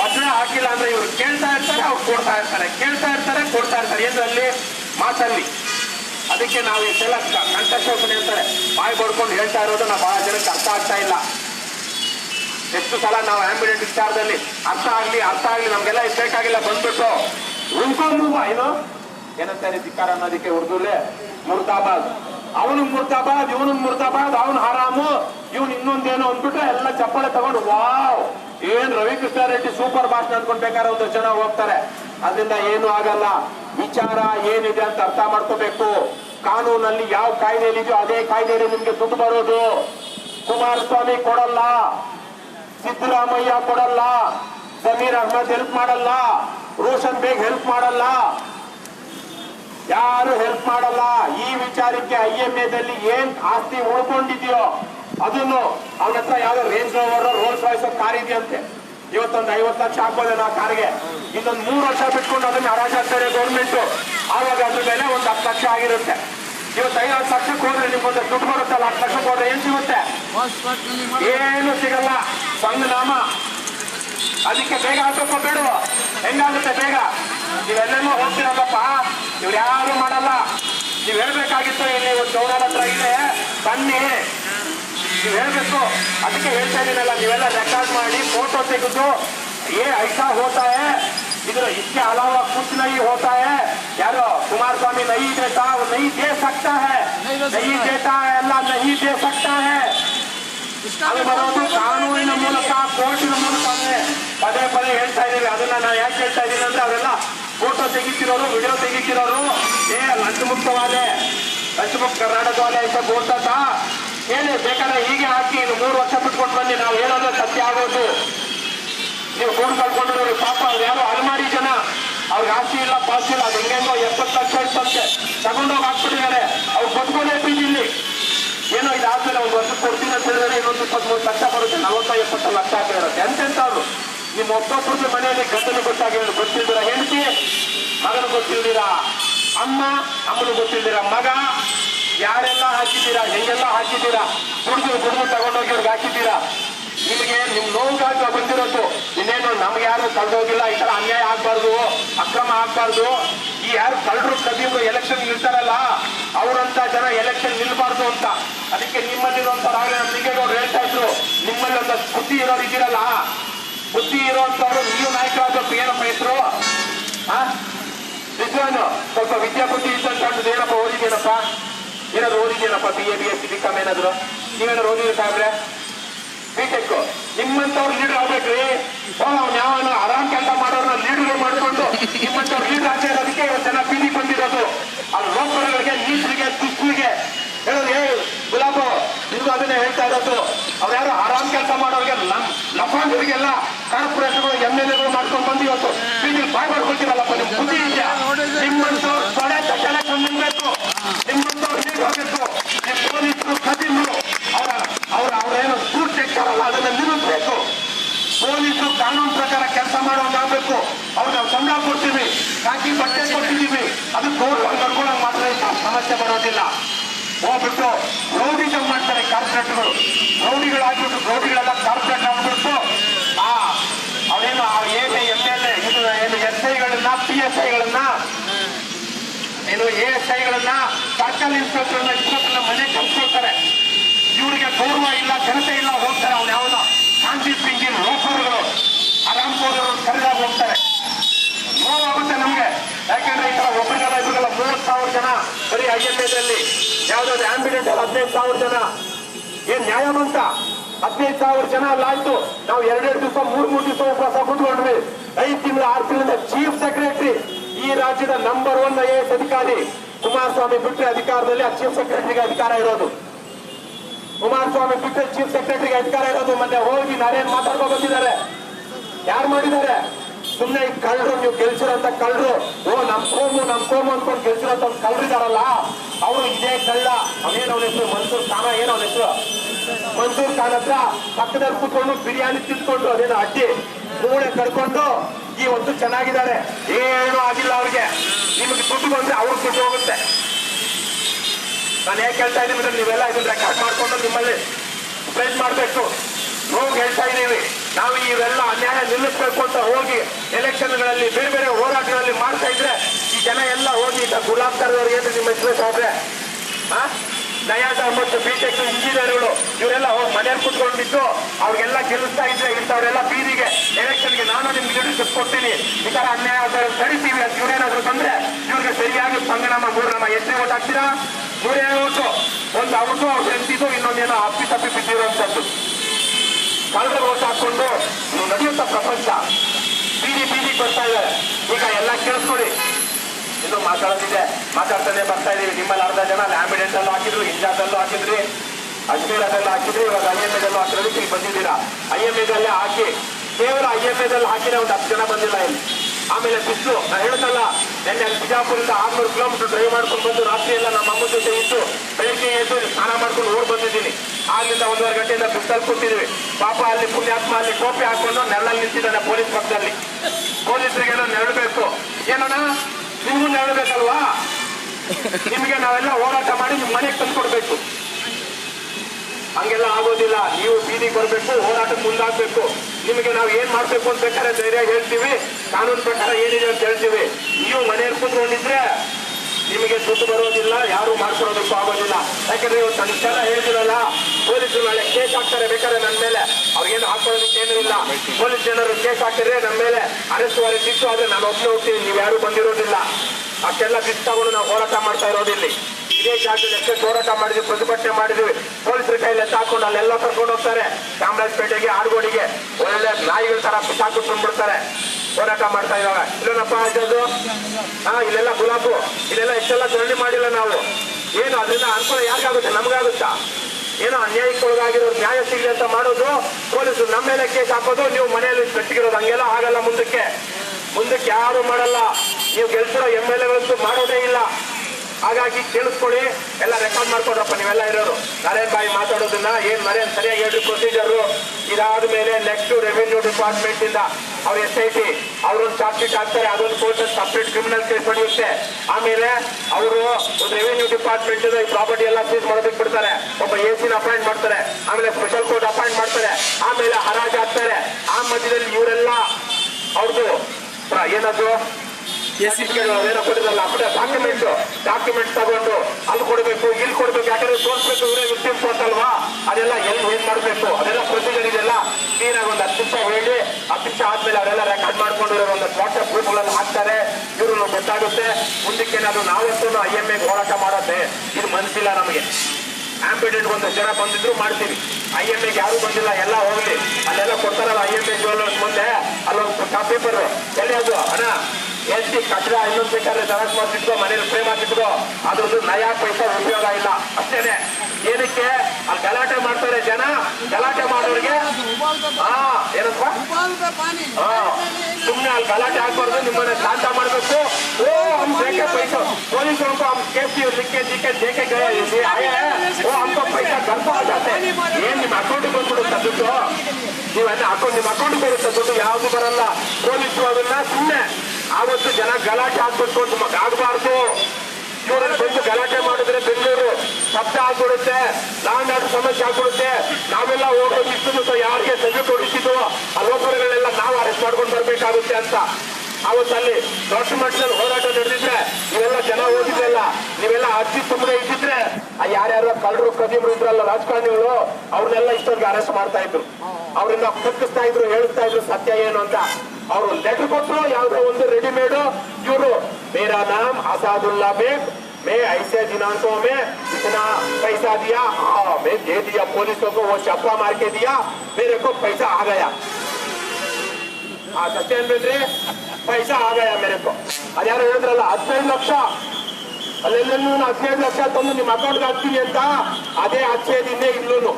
ಒತ್ತಡ ಹಾಕಿಲ್ಲ ಅಂದ್ರೆ ಇವ್ರು ಕೇಳ್ತಾ ಇರ್ತಾರೆ, ಅವ್ರು ಕೊಡ್ತಾ ಇರ್ತಾರೆ. ಕೇಳ್ತಾ ಇರ್ತಾರೆ, ಕೊಡ್ತಾ ಇರ್ತಾರೆ. ಏನ್ರಲ್ಲಿ ಮಾತಲ್ಲಿ. ಅದಕ್ಕೆ ನಾವು ಇಷ್ಟೆಲ್ಲ ಕಂಠಶೋಷಣೆ ಅಂತಾರೆ. ಬಾಯಿ ಬಡ್ಕೊಂಡು ಹೇಳ್ತಾ ಇರೋದು ನಾವು ಬಹಳ ಜನಕ್ಕೆ ಅರ್ಥ ಆಗ್ತಾ ಇಲ್ಲ. ಎಷ್ಟು ಸಲ ನಾವು ಆಂಬ್ಯುಲೆನ್ಸ್ ವಿಚಾರದಲ್ಲಿ ಅರ್ಥ ಆಗ್ಲಿ ಅರ್ಥ ಆಗ್ಲಿ, ನಮ್ಗೆಲ್ಲ ಇದು ಬೇಕಾಗಿಲ್ಲ ಬಂದ್ಬಿಟ್ಟು. ಉಳ್ಕೊಂಡು ಏನು? ಏನಂತಾರೆ ಧಿಕ್ಕಾರ ಅನ್ನೋದಕ್ಕೆ ಉರ್ದುಲೆ ಮುರ್ದಾಬಾದ್ ಅವನು ಮುರ್ತಾಬಾದ್, ಇವನು ಮುರ್ತಾಬಾದ್, ಅವನು ಹರಾಮು. ಇವನು ಇನ್ನೊಂದೇನು ಅಂದ್ಬಿಟ್ಟು ಎಲ್ಲ ಚಪ್ಪಾಳೆ ತಗೊಂಡು, ವಾವ್, ಏನ್ ರವಿಕೃಷ್ಣ ರೆಡ್ಡಿ ಸೂಪರ್ ಭಾಷಣ ಅನ್ಕೊಂಡ್ ಬೇಕಾದ್ರೆ ಒಂದು ಜನ ಹೋಗ್ತಾರೆ. ಅದರಿಂದ ಏನು ಆಗಲ್ಲ. ವಿಚಾರ ಏನಿದೆ ಅಂತ ಅರ್ಥ ಮಾಡ್ಕೋಬೇಕು. ಕಾನೂನಲ್ಲಿ ಯಾವ ಕಾಯ್ದೆಯಲ್ಲಿದೆಯೋ ಅದೇ ಕಾಯ್ದೆಯಲ್ಲಿ ನಿಮ್ಗೆ ದುಡ್ಡು ಬರೋದು. ಕುಮಾರಸ್ವಾಮಿ ಕೊಡಲ್ಲ. ಸಿದ್ದರಾಮಯ್ಯ ಕೊಡಲ್ಲ. ಸಮೀರ್ ಅಹ್ಮದ್ ಹೆಲ್ಪ್ ಮಾಡಲ್ಲ. ರೋಷನ್ ಬೇಗ್ ಹೆಲ್ಪ್ ಮಾಡಲ್ಲ. ಯಾರು ಹೆಲ್ಪ್ ಮಾಡಲ್ಲ? ಈ ವಿಚಾರಕ್ಕೆ ಐ ಎಂ ಎದಲ್ಲಿ ಏನ್ ಆಸ್ತಿ ಉಳ್ಕೊಂಡಿದ್ಯೋ ಅದನ್ನು ಅವನ ಹತ್ರ ಯಾವ್ದೋ Range Rover Rolls Royce car ಇದೆಯಂತೆ. ಇವತ್ತೊಂದು ಐವತ್ತು ಲಕ್ಷ ಹಾಕೋದೇನ ಆ ಕಾರ್ಗೆ ಇನ್ನೊಂದು ಮೂರು ವರ್ಷ ಬಿಟ್ಕೊಂಡು ಅದನ್ನ ಹರಾಜಾಗ್ತಾರೆ ಗೌರ್ಮೆಂಟ್ ಆವಾಗ ಅದ್ರ ಮೇಲೆ ಒಂದು ಹತ್ತು ಲಕ್ಷ ಆಗಿರುತ್ತೆ. ಇವತ್ತು ಐವತ್ತು ಲಕ್ಷಕ್ಕೆ ಹೋದ್ರೆ ನಿಮ್ಗೊಂದು ದುಡ್ಡು ಬರುತ್ತಲ್ಲ ಹತ್ತು ಲಕ್ಷಕ್ಕೆ ಹೋದ್ರೆ ಏನ್ ಸಿಗುತ್ತೆ? ಏನು ಸಿಗಲ್ಲ. ಸಂಘ ನಾಮ ಅದಕ್ಕೆ ಬೇಗ ಹಾಕಪ್ಪ ಬೇಡ ಹೆಂಗಾಗುತ್ತೆ ಬೇಗ ನೀವೆಲ್ಲೆಲ್ಲೋ ಹೋಗ್ತಿರಲ್ಲಪ್ಪ ಇವ್ರು ಯಾರು ಮಾಡಲ್ಲ ನೀವ್ ಹೇಳ್ಬೇಕಾಗಿತ್ತು ಇಲ್ಲಿ ಒಂದು ಗೌರವ ಹತ್ರ ಇದೆ ಬನ್ನಿ ನೀವ್ ಹೇಳ್ಬೇಕು ಅದಕ್ಕೆ ಹೇಳ್ತಾ ಇದೀನಲ್ಲ ನೀವೆಲ್ಲ ರೆಕಾರ್ಡ್ ಮಾಡಿ ಫೋಟೋ ತೆಗೆದು ಏ ಐಸಾ ಹೋತಾ है इधर इसके अलावा कुछ नहीं होता है यारो कुमारस्वामी नहीं देता वो नहीं दे सकता है नहीं देता है अल्लाह नहीं दे सकता है ಬರೋದು ಕಾನೂನಿನ ಮೂಲಕ ಕೋರ್ಟಿನ ಮೂಲಕ ಅಂದ್ರೆ ಪದೇ ಪದೇ ಹೇಳ್ತಾ ಇದ್ದೀವಿ. ಅದನ್ನ ನಾವು ಯಾಕೆ ಹೇಳ್ತಾ ಇದ್ದೀನಿ ಅಂದ್ರೆ ಅವರೆಲ್ಲ ಫೋಟೋ ತೆಗಿತಿರೋರು ವಿಡಿಯೋ ತೆಗಿತಿರೋರು, ಏ ಲಂಚ ಮುಕ್ತವಾದೆ ಲಂಚ ಮುಕ್ತ ಕರ್ನಾಟಕ ಅಂತ ಗೋಡ್ತಾ ಹೇಳಿ ಬೇಕಾದ್ರೆ ಹೀಗೆ ಹಾಕಿ ಇನ್ನು ಮೂರು ವರ್ಷ ಬಿಟ್ಕೊಂಡು ಬನ್ನಿ, ನಾವು ಹೇಳೋದು ಸತ್ಯ ಆಗೋದು. ನೀವು ಫೋನ್ ಕಳ್ಕೊಂಡಿರೋರು ಪಾಪ, ಅವ್ರು ಯಾರು ಅಲ್ಮಾರಿ ಜನ. ಅವ್ರಿಗೆ ಆಸ್ತಿ ಇಲ್ಲ ಪಾಸ್ ಇಲ್ಲ, ಅದು ಹೆಂಗೆಂಗೋ ಎಪ್ಪತ್ತು ಲಕ್ಷ ಇರ್ತಂತೆ ತಗೊಂಡೋಗಿ ಹಾಕ್ಬಿಟ್ಟಿದ್ದಾರೆ. ಅವ್ರು ಬದುಕೋದೇ ಬೀದಿಲ್ಲಿ ಏನೋ ಇದಾದ್ಮೇಲೆ ಒಂದು ವರ್ಷ ಕೊಡ್ತೀನಿ ಅಂತ ಹೇಳಿದ್ರೆ ಇನ್ನೊಂದು ಇಪ್ಪತ್ಮೂರು ಲಕ್ಷ ಬರುತ್ತೆ ನಲವತ್ತ ಎಪ್ಪತ್ತು ಲಕ್ಷ ಅಂತ ಇರುತ್ತೆ ಎಂತೆಂತವ್ರು ನಿಮ್ಮ ಒಬ್ಬೊಬ್ಬರದ್ದು ಮನೆಯಲ್ಲಿ ಗಂಡನು ಗೊತ್ತಾಗಿರೋದು ಗೊತ್ತಿಲ್ದಿರ ಹೆಂಡತಿ, ಮಗನು ಗೊತ್ತಿಲ್ದಿರ? ಅಮ್ಮ, ಅಮ್ಮನು ಗೊತ್ತಿಲ್ದಿರ? ಮಗ, ಯಾರೆಲ್ಲ ಹಾಕಿದ್ದೀರಾ? ಹೆಂಗೆಲ್ಲ ಹಾಕಿದ್ದೀರಾ? ದುಡ್ದು ದುಡ್ದು ತಗೊಂಡೋಗಿ ಅವ್ರಿಗೆ ಹಾಕಿದ್ದೀರಾ? ನಿಮಗೆ ನಿಮ್ ನೋವುಗಾಗ ಬಂದಿರೋದು? ಇನ್ನೇನು ನಮ್ಗೆ ಯಾರು ತಗೊಂಡೋಗಿಲ್ಲ ಈ ತರ ಅನ್ಯಾಯ ಆಗ್ಬಾರ್ದು, ಅಕ್ರಮ ಆಗ್ಬಾರ್ದು? ಈ ಯಾರು ಕಳ್ಳರು ಕದಿಯವರು ಎಲೆಕ್ಷನ್ ನಿಲ್ತಾರಲ್ಲ, ಅವರಂತ ಜನ ಎಲೆಕ್ಷನ್ ನಿಲ್ಬಾರ್ದು ಅಂತ. ಅದಕ್ಕೆ ನಿಮ್ಮಲ್ಲಿರುವಂತವ್ರು ನಮ್ಮ ಹೇಳ್ತಾ ಇದ್ರು, ನಿಮ್ಮಲ್ಲಿ ಒಂದು ಬುದ್ಧಿ ಇರೋರು ಇದ್ದೀರಲ್ಲ, ಬುದ್ಧಿ ಇರುವಂತವ್ರು ನೀವು ನಾಯಕರಾಗಬೇಕು, ಏನಪ್ಪ ಹೆಸರು? ನಿಜವಾನು ಸ್ವಲ್ಪ ವಿದ್ಯಾಬುದ್ಧಿ ಇದ್ದಂತ ಏನಪ್ಪ ಓದಿದೇನಪ್ಪ ಏನಾದ್ರು ಓದಿದೇನಪ್ಪ B A B S C B com ಏನಾದ್ರು? ನೀವೇನಾದ್ರು ಓದಿದ್ರೆ ಸಾಹೇಬ್ರೆ? ಬಿಟೆಕ್ ನಿಮ್ಮಂತವ್ರು ಲೀಡರ್ ಆಗ್ಬೇಕ್ರಿ. ಅವ್ನು ಯಾವ ಆರಾಮ್ ಕೆಲಸ ಮಾಡೋರ್ನ ಲೀಡರ್ ಮಾಡ್ಕೊಂಡು ನಿಮ್ಮಂತವ್ರು ಲೀಡರ್ ಆಗ್ತಾ ಇರೋದಕ್ಕೆ ಇವತ್ತು ಜನ ಬೀದಿ ಬಂದಿರೋದು ಆ ಲೋಕಗಳಿಗೆ ನೀಟ್ರಿಗೆ ತುಷ್ಟಿಗೆ ಹೇಳೋದು ಏ ಗುಲಾಬು ಅದನ್ನೇ ಹೇಳ್ತಾ ಇರೋದು. ಅವ್ರು ಯಾರು ಆರಾಮ್ ಕೆಲಸ ಮಾಡೋರಿಗೆ ಲಫಾಂಗರಿಗೆಲ್ಲ ಕಾರ್ಪೊರೇಟ್ಗಳು ಎಂ ಎಲ್ ಎಗಳು ಮಾಡ್ಕೊಂಡು ಬಂದು ಇವತ್ತು ಬೀದಿ ಬಾಯ್ ಮಾಡ್ಕೊಳ್ತೀರಲ್ಲಪ್ಪ ನಿಮ್ ಬುದ್ಧಿ ಇದೆಯಾ ನಿಮ್ಮಂತವ್ರು ತೊಡೆ ತಟ್ಟಲೆ ನಿಲ್ಬೇಕು ನಿಮ್ಮಂತವ್ರು ಲೀಡರ್ ಹೋಗಬೇಕು. ನಿಮ್ ಪೊಲೀಸರು, ಕದಿಮರು, ಅವರ ಅವ್ರ ಅವ್ರೇನು ಸ್ಕೂಲ್ ತೆಗ್ತಾರಲ್ಲ ಅದನ್ನ ನಿಲ್ಲಿಸ್ಬೇಕು. ಪೊಲೀಸರು ಕಾನೂನು ಪ್ರಕಾರ ಕೆಲಸ ಮಾಡೋಂಗಾಗಬೇಕು ಅವ್ರು ನಾವು ಸಂಘ ಕೊಡ್ತೀವಿ. ಕಾಕಿ ಬಟ್ಟೆ ಕೊಟ್ಟಿದ್ದೀವಿ ಅದು ಗೌರವ ಕರ್ಕೊಳ್ಳೋಂಗ್ ಮಾತ್ರ ಸಮಸ್ಯೆ ಬರೋದಿಲ್ಲ. ಹೋಗ್ಬಿಟ್ಟು ರೌಡಿಸಮ್ ಮಾಡ್ತಾರೆ ಕಾರ್ಪೊರೇಟ್ಗಳು ರೌಡಿಗಳಾಗ್ಬಿಟ್ಟು ರೌಡಿಗಳೆಲ್ಲ ಕಾರ್ಪೊರೇಟ್ ಆಗ್ಬಿಟ್ಟು, ಆ ಅವೇನು ಎಂ ಎಲ್ ಎ, ಇದು ಏನು ಎಸ್ ಐಗಳನ್ನ, ಪಿ ಎಸ್ ಐಗಳನ್ನ, ಏನು ಎ ಎಸ್ ಐಗಳನ್ನ ಸರ್ಕಲ್ ಇನ್ಸ್ಪೆಕ್ಟರ್ ಇನ್ಸ್ಪೆಕ್ಟರ್ ಮನೆ ಕಳ್ಸ್ಕೊಳ್ತಾರೆ ಇವರಿಗೆ ಗೌರವ ಇಲ್ಲ, ಜನತೆ ಇಲ್ಲ, ಹೋಗ್ತಾರೆ ಅವ್ನು ಯಾವನ ಶಾಂತಿ ಪಿಂಗಿ ಲೋಕರುಗಳು ಆರಾಮ್ ಹೋಗೋರು ಕರೆದಾಗ ಹೋಗ್ತಾರೆ. ನೋವಾಗುತ್ತೆ ನಮ್ಗೆ. ಯಾಕಂದ್ರೆ ಈ ತರ ಇಬ್ಬರಿಗೆಲ್ಲ ಮೂವತ್ತು ಸಾವಿರ ಜನ, ಬರೀ ಐ ಎಂ ಎದಲ್ಲಿ ಯಾವ್ದಾದ್ರು ಆಂಬ್ಯುಲೆನ್ಸ್ ಹದಿನೈದು ಸಾವಿರ ಜನ. ಏನ್ ನ್ಯಾಯಮಂತ ಹದಿನೈದು ಸಾವಿರ ಜನ ಅಲ್ಲಾಯ್ತು ನಾವು ಎರಡೆರಡು ದಿವಸ, ಮೂರ್ ಮೂರ್ ದಿವಸ ಉಪವಾಸ ಕೂತ್ಕೊಂಡ್ವಿ. ಐದು ತಿಂಗಳ, ಆರು ತಿಂಗಳಿಂದ ಚೀಫ್ ಸೆಕ್ರೆಟರಿ ಈ ರಾಜ್ಯದ ನಂಬರ್ ಒನ್ ಐ ಎಸ್ ಅಧಿಕಾರಿ, ಕುಮಾರಸ್ವಾಮಿ ಬಿಟ್ಟರೆ ಅಧಿಕಾರದಲ್ಲಿ ಆ ಚೀಫ್ ಸೆಕ್ರೆಟರಿಗೆ ಅಧಿಕಾರ ಇರೋದು. ಕುಮಾರಸ್ವಾಮಿ ಬಿಟ್ಟರೆ ಚೀಫ್ ಸೆಕ್ರೆಟರಿಗೆ ಅಧಿಕಾರ ಇರೋದು. ಮೊನ್ನೆ ಹೋಗಿ ನಾರೇನ್ ಮಾತಾಡ್ಕೊಂಡ್ ಬಂದಿದ್ದಾರೆ? ಯಾರು ಮಾಡಿದ್ದಾರೆ? ಸುಮ್ನೆ ಈ ಕಳ್ಳರು, ನೀವು ಗೆಲ್ಸಿರೋಂತ ಕಳ್ಳರು. ಓ, ನಮ್ ಕೋಮು ನಮ್ ಕೋಮು ಅನ್ಕೊಂಡು ಗೆಲ್ಸಿರೋಂತ ಕಳ್ಳರು ಇದಾರಲ್ಲ ಅವರು ಇದೇ ಕಳ್ಳ. ಅವನೇನು ಅವನ ಹೆಸರು? ಮನ್ಸೂರ್ ಖಾನ, ಏನೋ ಅವನ ಹೆಸರು? ಮನ್ಸೂರ್ ಖಾನ್ ಹತ್ರ ಪಕ್ಕದಲ್ಲಿ ಕೂತ್ಕೊಂಡು ಬಿರಿಯಾನಿ ತಿಂದ್ಕೊಂಡು ಅದೇನು ಅಡ್ಡಿ ಮೂಳೆ ಕಡ್ಕೊಂಡು ಇವತ್ತು ಚೆನ್ನಾಗಿದ್ದಾರೆ. ಏನು ಆಗಿಲ್ಲ ಅವ್ರಿಗೆ. ನಿಮಗೆ ದುಡ್ಡು ಬಂದ್ರೆ ಅವ್ರಿಗೆ ದುಡ್ಡು ಹೋಗುತ್ತೆ. ನಾನು ಹೇಗೆ ಹೇಳ್ತಾ ಇದ್ದೀನಿ ನೀವೆಲ್ಲ ಇದನ್ನ ರೆಕಾರ್ಡ್ ಮಾಡ್ಕೊಂಡು ನಿಮ್ಮಲ್ಲಿ ಸ್ಪ್ರೆಡ್ ಮಾಡಬೇಕು. ಹೋಗಿ ಹೇಳ್ತಾ ಇದ್ದೀವಿ. ನಾವು ಇವೆಲ್ಲ ಅನ್ಯಾಯ ನಿಲ್ಲಿಸ್ಬೇಕು ಅಂತ ಹೋಗಿ ಎಲೆಕ್ಷನ್ಗಳಲ್ಲಿ ಬೇರೆ ಬೇರೆ ಹೋರಾಟಗಳಲ್ಲಿ ಮಾಡ್ತಾ ಇದ್ರೆ ಈ ಜನ ಎಲ್ಲ ಹೋಗಿ ಈಗ ಗುಲಾಬ್ ಕರ್ದವ್ರಿಗೆ ಏನು ನಿಮ್ಮ ಹೆಸರು ಸಾಬ್ರೆ ಆ? ನಯಾದ ಮತ್ತು ಬಿಟೆಕ್ ಇಂಜಿನಿಯರ್ಗಳು ಇವರೆಲ್ಲ ಹೋಗಿ ಮನೆಯಲ್ಲಿ ಕುತ್ಕೊಂಡಿದ್ದು ಅವ್ರಿಗೆಲ್ಲ ಗೆಲ್ಲಿಸ್ತಾ ಇದ್ರೆ ಇಂಥವ್ರೆಲ್ಲ ಬೀದಿಗೆ ಎಲೆಕ್ಷನ್ಗೆ ನಾನು ನಿಮ್ಗೆ ಲೀಡರ್ಶಿಪ್ ಕೊಡ್ತೀನಿ. ಈ ತರ ಅನ್ಯಾಯ ಆದ್ರೆ ತಡಿತೀವಿ ಅಂತ ಇವರೇನಾದ್ರು ಬಂದ್ರೆ ಇವ್ರಿಗೆ ಸರಿಯಾಗಿ ಪಂಗನಾಮ ಮೂರನಾಮ ಎಷ್ಟೇ ಓಟ್ ಹಾಕ್ತೀರಾ? ಮೂರೇ ಓಟು. ಒಂದು ಅವ್ರದ್ದು ಅವ್ರ ಹೆಂಡತಿದು ಇನ್ನೊಂದೇನೋ ಅಪ್ಪಿ ತಪ್ಪಿ ಬಿದ್ದಿರುವಂತದ್ದು ಓಟ್ ಹಾಕೊಂಡು ಇನ್ನು ನಡೆಯುತ್ತ ಪ್ರಪಂಚ ಬೀದಿ ಬೀದಿ ಬರ್ತಾ ಇದೆ. ಈಗ ಎಲ್ಲ ಕೇಳಿಸ್ಕೊಡಿ ಇದು ಮಾತಾಡೋದಿದೆ. ಮಾತಾಡ್ತಾನೆ ಬರ್ತಾ ಇದೀವಿ. ನಿಮ್ಮಲ್ಲಿ ಅರ್ಧ ಜನ ಆಂಬಿಡೆಂಟ್ ಅಲ್ಲೂ ಹಾಕಿದ್ರು ಇಂಜಾದಲ್ಲೂ ಹಾಕಿದ್ರಿ ಅಜ್ಮೀರದಲ್ಲೂ ಹಾಕಿದ್ರಿ, ಇವಾಗ ಐ ಎಂ ಎದಲ್ಲೂ ಹಾಕಿರೋದಕ್ಕೆ ಬಂದಿದ್ದೀರಾ? ಐ ಎಂ ಎದಲ್ಲೇ ಹಾಕಿ, ಕೇವಲ ಐ ಎಂ ಎದಲ್ಲಿ ಹಾಕಿದ್ರೆ ಒಂದು ಹತ್ತು ಜನ ಬಂದಿಲ್ಲ ಇಲ್ಲಿ. ಆಮೇಲೆ ಬಿಸಿಲು ನಾ ಹೇಳ್ತಲ್ಲ, ನಿನ್ನೆ ಬಿಜಾಪುರದಿಂದ ಆರ್ನೂರು ಕಿಲೋಮೀಟರ್ ಡ್ರೈವ್ ಮಾಡ್ಕೊಂಡು ಬಂದು ರಾತ್ರಿ ಎಲ್ಲ ನಮ್ಮ ಅಮ್ಮ ಜೊತೆ ಇದ್ದು ಬೆಳಗ್ಗೆ ಎದ್ದು ಸ್ನಾನ ಮಾಡ್ಕೊಂಡು ಓಡ್ ಬಂದಿದ್ದೀನಿ. ಆಗ್ಲಿಂದ ಒಂದೂವರೆ ಗಂಟೆಯಿಂದ ಬಿಸ್ತಲ್ಲಿ ಕೂತಿದ್ವಿ. ಪಾಪ ಅಲ್ಲಿ ಪುಣ್ಯಾತ್ಮ, ಅಲ್ಲಿ ಟೋಪಿ ಹಾಕೊಂಡು ನೆರಳಲ್ಲಿ ನಿಂತಿದ್ದಾನೆ ಪೊಲೀಸ್ ಪಕ್ಕದಲ್ಲಿ. ಪೊಲೀಸರಿಗೆಲ್ಲ ನೆರಳಬೇಕು. ಏನಣ್ಣ, ನಿಮ್ಗೂ ನೆರಳಬೇಕಲ್ವಾ? ನಿಮಗೆ ನಾವೆಲ್ಲ ಹೋರಾಟ ಮಾಡಿ ನಿಮ್ಮ ಮನೆಗೆ ತಂದ್ಕೊಡ್ಬೇಕು. ಹಂಗೆಲ್ಲ ಆಗೋದಿಲ್ಲ. ನೀವು ಬೀದಿಗೆ ಬರಬೇಕು ಹೋರಾಟಕ್ಕೆ ಮುಂದಾಗಬೇಕು ನಿಮಗೆ ನಾವು ಏನ್ ಮಾಡ್ಬೇಕು ಅಂತ ಬೇಕಾದ್ರೆ ಧೈರ್ಯ ಹೇಳ್ತೀವಿ. ಕಾನೂನು ಪ್ರಕಾರ ಏನಿದೆ ಅಂತ ಹೇಳ್ತೀವಿ. ನೀವು ಮನೆಯಲ್ಲಿ ಕುತ್ಕೊಂಡಿದ್ರೆ ನಿಮಗೆ ದುಡ್ಡು ಬರೋದಿಲ್ಲ, ಯಾರು ಮಾಡ್ಕೊಡೋದಕ್ಕೂ ಆಗೋದಿಲ್ಲ. ಯಾಕಂದ್ರೆ ಇವತ್ತು ನನ್ನ ಹೇಳ್ತಿರಲ್ಲ, ಪೊಲೀಸರು ನಾಳೆ ಕೇಸ್ ಹಾಕ್ತಾರೆ ಬೇಕಾದ್ರೆ ನನ್ನ ಮೇಲೆ. ಅವ್ರಿಗೇನು ಹಾಕೊಳ್ಳೋದಕ್ಕೆ ಏನೂ ಇಲ್ಲ. ಪೊಲೀಸ್ ಜನರು ಕೇಸ್ ಹಾಕಿದ್ರೆ ನಮ್ಮ ಮೇಲೆ ಅರೆಸ್ಟ್ ವಾರೆಂಟ್ ಇತ್ತು, ಆದ್ರೆ ನಾನು ಒಬ್ಬನೇ ಹೋಗ್ತೀನಿ. ನೀವು ಯಾರು ಬಂದಿರೋದಿಲ್ಲ. ಅಷ್ಟೆಲ್ಲ ಬಿಟ್ಟು ನಾವು ಹೋರಾಟ ಮಾಡ್ತಾ ಇರೋದಿಲ್ಲಿ. ಇದೇ ಜಾಗದಲ್ಲಿ ಎಷ್ಟು ಹೋರಾಟ ಮಾಡಿದ್ವಿ, ಪ್ರತಿಭಟನೆ ಮಾಡಿದ್ವಿ. ಪೊಲೀಸರ ಕೈಯಲ್ಲಿ ಸಾಕೊಂಡು ಅಲ್ಲೆಲ್ಲ ಕರ್ಕೊಂಡು ಹೋಗ್ತಾರೆ. ಚಾಮರಾಜಪೇಟೆಗೆ ಆಡುಗೋಡಿಗೆ ಒಳ್ಳೆ ನಾಯಿಗಳ ತರ ಸಾಕು ತುಂಬಿಡ್ತಾರೆ ಹೋರಾಟ ಮಾಡ್ತಾ ಇವಾಗ ಇಲ್ಲೇನಪ್ಪ ಇದು ಹಾ, ಇಲ್ಲೆಲ್ಲ ಗುಲಾಬು. ಇಲ್ಲೆಲ್ಲ ಇಷ್ಟೆಲ್ಲ ಧರಣಿ ಮಾಡಿಲ್ಲ ನಾವು. ಏನು, ಅದರಿಂದ ಅನುಕೂಲ ಯಾಕಾಗುತ್ತೆ ನಮಗಾಗುತ್ತಾ? ಏನೋ ಅನ್ಯಾಯಕ್ಕೆ ಒಳಗಾಗಿರೋ ನ್ಯಾಯ ಸಿಗಲಿ ಅಂತ ಮಾಡೋದು? ಪೊಲೀಸರು ನಮ್ಮ ಮೇಲೆ ಕೇಸ್ ಹಾಕೋದು? ನೀವು ಮನೆಯಲ್ಲಿ ಕಟ್ಟಿಗಿರೋದು ಹಂಗೆಲ್ಲ ಆಗಲ್ಲ ಮುಂದಕ್ಕೆ. ಮುಂದಕ್ಕೆ ಯಾರು ಮಾಡಲ್ಲ. ನೀವು ಗೆಲ್ಸಿರೋ ಎಂ ಎಲ್ ಎಗಳಂತೂ ಮಾಡೋದೇ ಇಲ್ಲ. ಹಾಗಾಗಿ ಕೇಳಿಸ್ಕೊಳ್ಳಿ, ಎಲ್ಲ ರೆಕಾರ್ಡ್ ಮಾಡ್ಕೊಡ್ರಪ್ಪ ನೀವೆಲ್ಲ ಇರೋರು. ನಾರಾಯಣ್ ಬಾಯಿ ಮಾತಾಡೋದನ್ನ ಏನ್ ನರೇನ್ ಸರಿಯಾಗಿ ಹೇಳ್ರಿ ಪ್ರೊಸೀಜರು ಇದಾದ ಮೇಲೆ ನೆಕ್ಸ್ಟ್ ರೆವಿನ್ಯೂ ಡಿಪಾರ್ಟ್ಮೆಂಟ್ ಇಂದ ಅವ್ರ ಎಸ್ ಐ ಟಿ ಅವ್ರೊಂದು ಚಾರ್ಜ್ ಶೀಟ್ ಹಾಕ್ತಾರೆ, ಅದೊಂದು ಕೋರ್ಟ್ ಸಪ್ರೇಟ್ ಕ್ರಿಮಿನಲ್ ಕೇಸ್ ನಡೆಯುತ್ತೆ. ಆಮೇಲೆ ಅವರು ರೆವಿನ್ಯೂ ಡಿಪಾರ್ಟ್ಮೆಂಟ್ ಈ ಪ್ರಾಪರ್ಟಿ ಎಲ್ಲ ಸೀಸ್ ಮಾಡೋದಕ್ಕೆ ಬಿಡ್ತಾರೆ. ಒಬ್ಬ ಎ ಸಿನ ಅಪಾಯಿಂಟ್ ಮಾಡ್ತಾರೆ, ಆಮೇಲೆ ಸ್ಪೆಷಲ್ ಕೋರ್ಟ್ ಅಪಾಯಿಂಟ್ ಮಾಡ್ತಾರೆ, ಆಮೇಲೆ ಹರಾಜ್ ಹಾಕ್ತಾರೆ ಆ ಮಧ್ಯದಲ್ಲಿ ಇವರೆಲ್ಲ ಅವ್ರದ್ದು ಏನದು? ಏನೋ ಕೊಟ್ಟಿರಲ್ಲ ಅಪ್ಪಡೆ ಡಾಕ್ಯುಮೆಂಟ್ ಡಾಕ್ಯುಮೆಂಟ್ ತಗೊಂಡು ಅಲ್ಲಿ ಕೊಡಬೇಕು, ಇಲ್ಲಿ ಕೊಡಬೇಕು, ಯಾಕಂದ್ರೆ ತೋರಿಸ್ಬೇಕು ಇವರೇ ವಿಕ್ಟಿಮ್ಸ್ ಅಂತಲ್ವಾ ಅದೆಲ್ಲ ಎಲ್ಲಿ ಏನ್ ಮಾಡ್ಬೇಕು? ಅದೆಲ್ಲ ಪ್ರೊಸೀಜರ್ ಇದೆಲ್ಲ ಕ್ಲೀನಾಗಿ ಒಂದು ಹತ್ತು ನಿಮಿಷ ಹೇಳಿ, ಹತ್ತು ನಿಮಿಷ ಆದ್ಮೇಲೆ ಅವರೆಲ್ಲ ರೆಕಾರ್ಡ್ ಮಾಡ್ಕೊಂಡಿರೋ ಒಂದು ವಾಟ್ಸ್ಆಪ್ ಗ್ರೂಪ್ಗಳಲ್ಲಿ ಹಾಕ್ತಾರೆ. ಇವ್ರು ಗೊತ್ತಾಗುತ್ತೆ. ಮುಂದಕ್ಕೆ ಏನಾದ್ರು ನಾವತ್ತೂ ಐ ಎಂ ಎಗ್ ಹೋರಾಟ ಮಾಡೋದೆ, ಇದು ಮನಸ್ಸಿಲ್ಲ ನಮಗೆ. ಆಂಬಿಡೆಂಟ್ ಒಂದು ಜನ ಬಂದಿದ್ರು ಮಾಡ್ತೀವಿ. ಐ ಎಂ ಎಗೆ ಯಾರು ಬಂದಿಲ್ಲ, ಎಲ್ಲ ಹೋಗ್ಲಿ. ಅಲ್ಲೆಲ್ಲ ಕೊಡ್ತಾರಲ್ಲ ಐ ಎಂ ಎ ಜ್ಯುವೆಲ್ಲರ್ಸ್ ಮುಂದೆ, ಅಲ್ಲೊಂದು ಪೇಪರ್ ಎಲ್ಲಿ ಅದು? ಅಣ್ಣ? ಎಷ್ಟು ಕಟ್ಟಡ ಇನ್ನೊಂದು ಬೇಕಾದ್ರೆ ದರಾಜ್ ಮಾಡ್ತಿದ್ರು ಮನೇಲಿ ಫ್ರೇಮ್ ಹಾಕಿದ್ಕೋ ಅದ್ರದ್ದು ನಯ ಪೈಸೆ ಉಪಯೋಗ ಇಲ್ಲ. ಅಷ್ಟೇನೆ. ಏನಕ್ಕೆ? ಅಲ್ಲಿ ಗಲಾಟೆ ಮಾಡ್ತಾರೆ ಜನ. ಗಲಾಟೆ ಮಾಡೋರಿಗೆ ಹಾ ಏನಪ್ಪ? ಹಾ ಸುಮ್ಮನೆ ಅಲ್ಲಿ ಗಲಾಟೆ ಆಗ್ಬಾರ್ದು, ನಿಮ್ಮನ್ನ ಶಾಂತ ಮಾಡ್ಬೇಕು. ಓ ಹಮ್ ಜೇಕೆ ಪೈಸೆ. ಪೊಲೀಸ್ ಅಂಕ ಹಮ್ ಕೇಸಿ ಕೆ ಜಿಕ್ಕೆ ಜೇಕೆ ಓ ಹಮ್ಕೋ ಪೈಸೆ ಗರ್ಭ ಆಗುತ್ತೆ ಏನ್ ನಿಮ್ಮ ಅಕೌಂಟಿಗೆ ಬಂದ್ಬಿಡುತ್ತೆ ದುಡ್ಡು? ನೀವನ್ನ ಅಕೌಂಟ್ ನಿಮ್ಮ ಅಕೌಂಟಿಗೆ ಬರುತ್ತೆ ದುಡ್ಡು, ಯಾವ್ದು ಬರಲ್ಲ. ಪೊಲೀಸರು ಅದನ್ನ ಸುಮ್ಮನೆ ಆವತ್ತು ಜನ ಗಲಾಟೆ ಆಗ್ಬೇಕು ಅಂತ ಆಗಬಾರ್ದು. ಇವರಲ್ಲಿ ಬಂದು ಗಲಾಟೆ ಮಾಡಿದ್ರೆ ಬೆಂಗಳೂರು ಶಬ್ದ ಆಗ್ಬಿಡುತ್ತೆ. ಲ್ಯಾಂಡ್ ಆರ್ಡರ್ ಸಮಸ್ಯೆ ಆಗ್ಬಿಡುತ್ತೆ. ನಾವೆಲ್ಲ ಹೋಗೋ ಇಷ್ಟು ಯಾರಿಗೆ ಸಜ್ಜು ಕೊಡಿಸಿದ್ರು ಆ ನಾವು ಅರೆಸ್ಟ್ ಮಾಡ್ಕೊಂಡು ಬರ್ಬೇಕಾಗುತ್ತೆ ಅಂತ. ಅವತ್ತಲ್ಲಿ ದೊಡ್ಡ ಮಟ್ಟದಲ್ಲಿ ಹೋರಾಟ ನಡೆದಿದ್ರೆ ನೀವೆಲ್ಲ ಜನ ಹೋಗಿದ್ರಲ್ಲ, ನೀವೆಲ್ಲ ಅರ್ಜಿ ತುಂಬದೆ ಇದ್ದಿದ್ರೆ ಆ ಯಾರ್ಯಾರೋ ಕಳ್ಳರು, ಕದಿಮರು ಇದ್ರಲ್ಲ ರಾಜಕಾರಣಿಗಳು, ಅವ್ರನ್ನೆಲ್ಲ ಇಷ್ಟೊಂದು ಅರೆಸ್ಟ್ ಮಾಡ್ತಾ ಇದ್ರು. ಅವ್ರನ್ನ ಕಕ್ಕಿಸ್ತಾ ಇದ್ರು, ಹೇಳ್ತಾ ಇದ್ರು ಸತ್ಯ ಏನು ಅಂತ. ಅವರು ಲೆಟರ್ ಕೊಟ್ಟರು ಯಾವ್ದೋ ಒಂದು ರೆಡಿಮೇಡ್ ಇವರು ಮೇರಾ ನಾಮ್ ಅಸಾದುಲ್ಲಾ ಬೇಗ್ मैं ऐसे दिनांकों में इतना पैसा दिया हाँ मैं दे दिया पुलिसों को वो छापा मार के दिया मेरे को पैसा आ गया ಆ ಸತ್ಯ ಏನ್ಬೇಕ್ರಿ ಪೈಸಾ ಆಗಯ ಮೇರೆಕೋ ಅದ್ಯಾರು ಹೇಳಿದ್ರಲ್ಲ ಹದಿನೈದು ಲಕ್ಷ ಅಲ್ಲೆಲ್ಲೂ ಹದಿನೈದು ಲಕ್ಷ ತಂದು ನಿಮ್ಮ ಅಕೌಂಟ್ಗೆ ಹಾಕ್ತೀನಿ ಅಂತ ಅದೇ ಹದಿನೈದಿಂದ ಇಲ್ಲೂ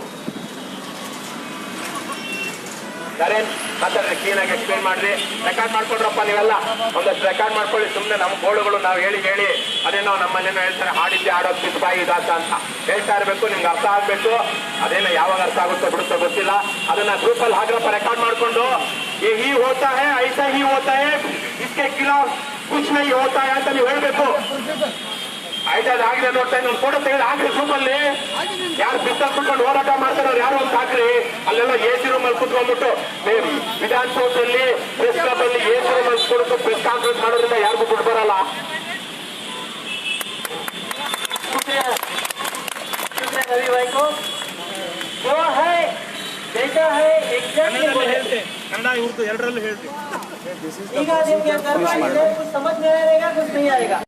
ನರೇನ್ ಮಾತಾಡ್ರಿ ಕ್ಲೀನಾಗಿ ಎಕ್ಸ್ಪ್ಲೇನ್ ಮಾಡ್ರಿ. ರೆಕಾರ್ಡ್ ಮಾಡ್ಕೊಡ್ರಪ್ಪ ನೀವೆಲ್ಲ. ಒಂದಷ್ಟು ರೆಕಾರ್ಡ್ ಮಾಡ್ಕೊಳ್ಳಿ. ಸುಮ್ಮನೆ ನಮ್ಮ ಗೋಳುಗಳು ನಾವು ಹೇಳಿ ಹೇಳಿ ಅದೇನೋ ನಮ್ಮಲ್ಲೇನೋ ಹೇಳ್ತಾರೆ. ಹಾಡಿದ್ದೆ ಆಡೋದು ಕಿತ್ಬಾಯಿ ದಾಸ ಅಂತ. ಹೇಳ್ತಾ ಇರಬೇಕು, ನಿಮ್ಗೆ ಅರ್ಥ ಆಗ್ಬೇಕು. ಅದೇನೋ ಯಾವಾಗ ಅರ್ಥ ಆಗುತ್ತೋ ಬಿಡುತ್ತೋ ಗೊತ್ತಿಲ್ಲ. ಅದನ್ನ ಗ್ರೂಪಲ್ಲಿ ಹಾಕ್ರಪ್ಪ ರೆಕಾರ್ಡ್ ಮಾಡ್ಕೊಂಡು. ಈ ಹೀ ಹೋತಾ ಹೇ, ಐಸಾ ಹೀ ಹೋತಾ ಹೇ ಖಿಲಾಫ್, ಕುಚ್ ನೈ ಹೋತಾ ಹೇ ಅಂತ ನೀವು ಹೇಳ್ಬೇಕು. ಆಯ್ತು ಅದಾಗಿದೆ ನೋಡ್ತಾ ಇದ್ದೀನಿ ಫೋಟೋ ತೆಗೆದು ಹಾಕ್ರಿ ಗ್ರೂಪಲ್ಲಿ ಯಾರು ಬಿಸ್ತ ಕುತ್ಕೊಂಡು ಹೋರಾಟ ಮಾಡ್ತಾರೆ ಅವ್ರು ಯಾರು ಅಂತ ಹಾಕ್ರಿ ಅಲ್ಲೆಲ್ಲ ಎ ಸಿ ರೂಮ್ ಅಲ್ಲಿ ಕುತ್ಕೊಂಡ್ಬಿಟ್ಟು ಮೇ- ವಿಧಾನಸೌಧದಲ್ಲಿ ಪ್ರೆಸ್ ಕ್ಲಬ್ ಅಲ್ಲಿ ಎ ಸಿ ರೂಮ್ ಅಲ್ಲಿ ಕುತ್ಕೊಂಡು ಪ್ರೆಸ್ ಕಾನ್ಫರೆನ್ಸ್ ಮಾಡೋದ್ರಿಂದ ಯಾರಿಗೂ ದುಡ್ಡು ಬರಲ್ಲ शुक्रिया शुक्रिया रवि भाई को जो है जैसा है एग्जैक्टली ಕನ್ನಡ ಇವ್ರದ್ದು ಎರಡರಲ್ಲೂ ಹೇಳ್ರಿ ಈಗ ನಿಮ್ಗೆ ಅರ್ಥ ಆಗಿದೆ, कुछ समझ में आएगा कुछ नहीं आएगा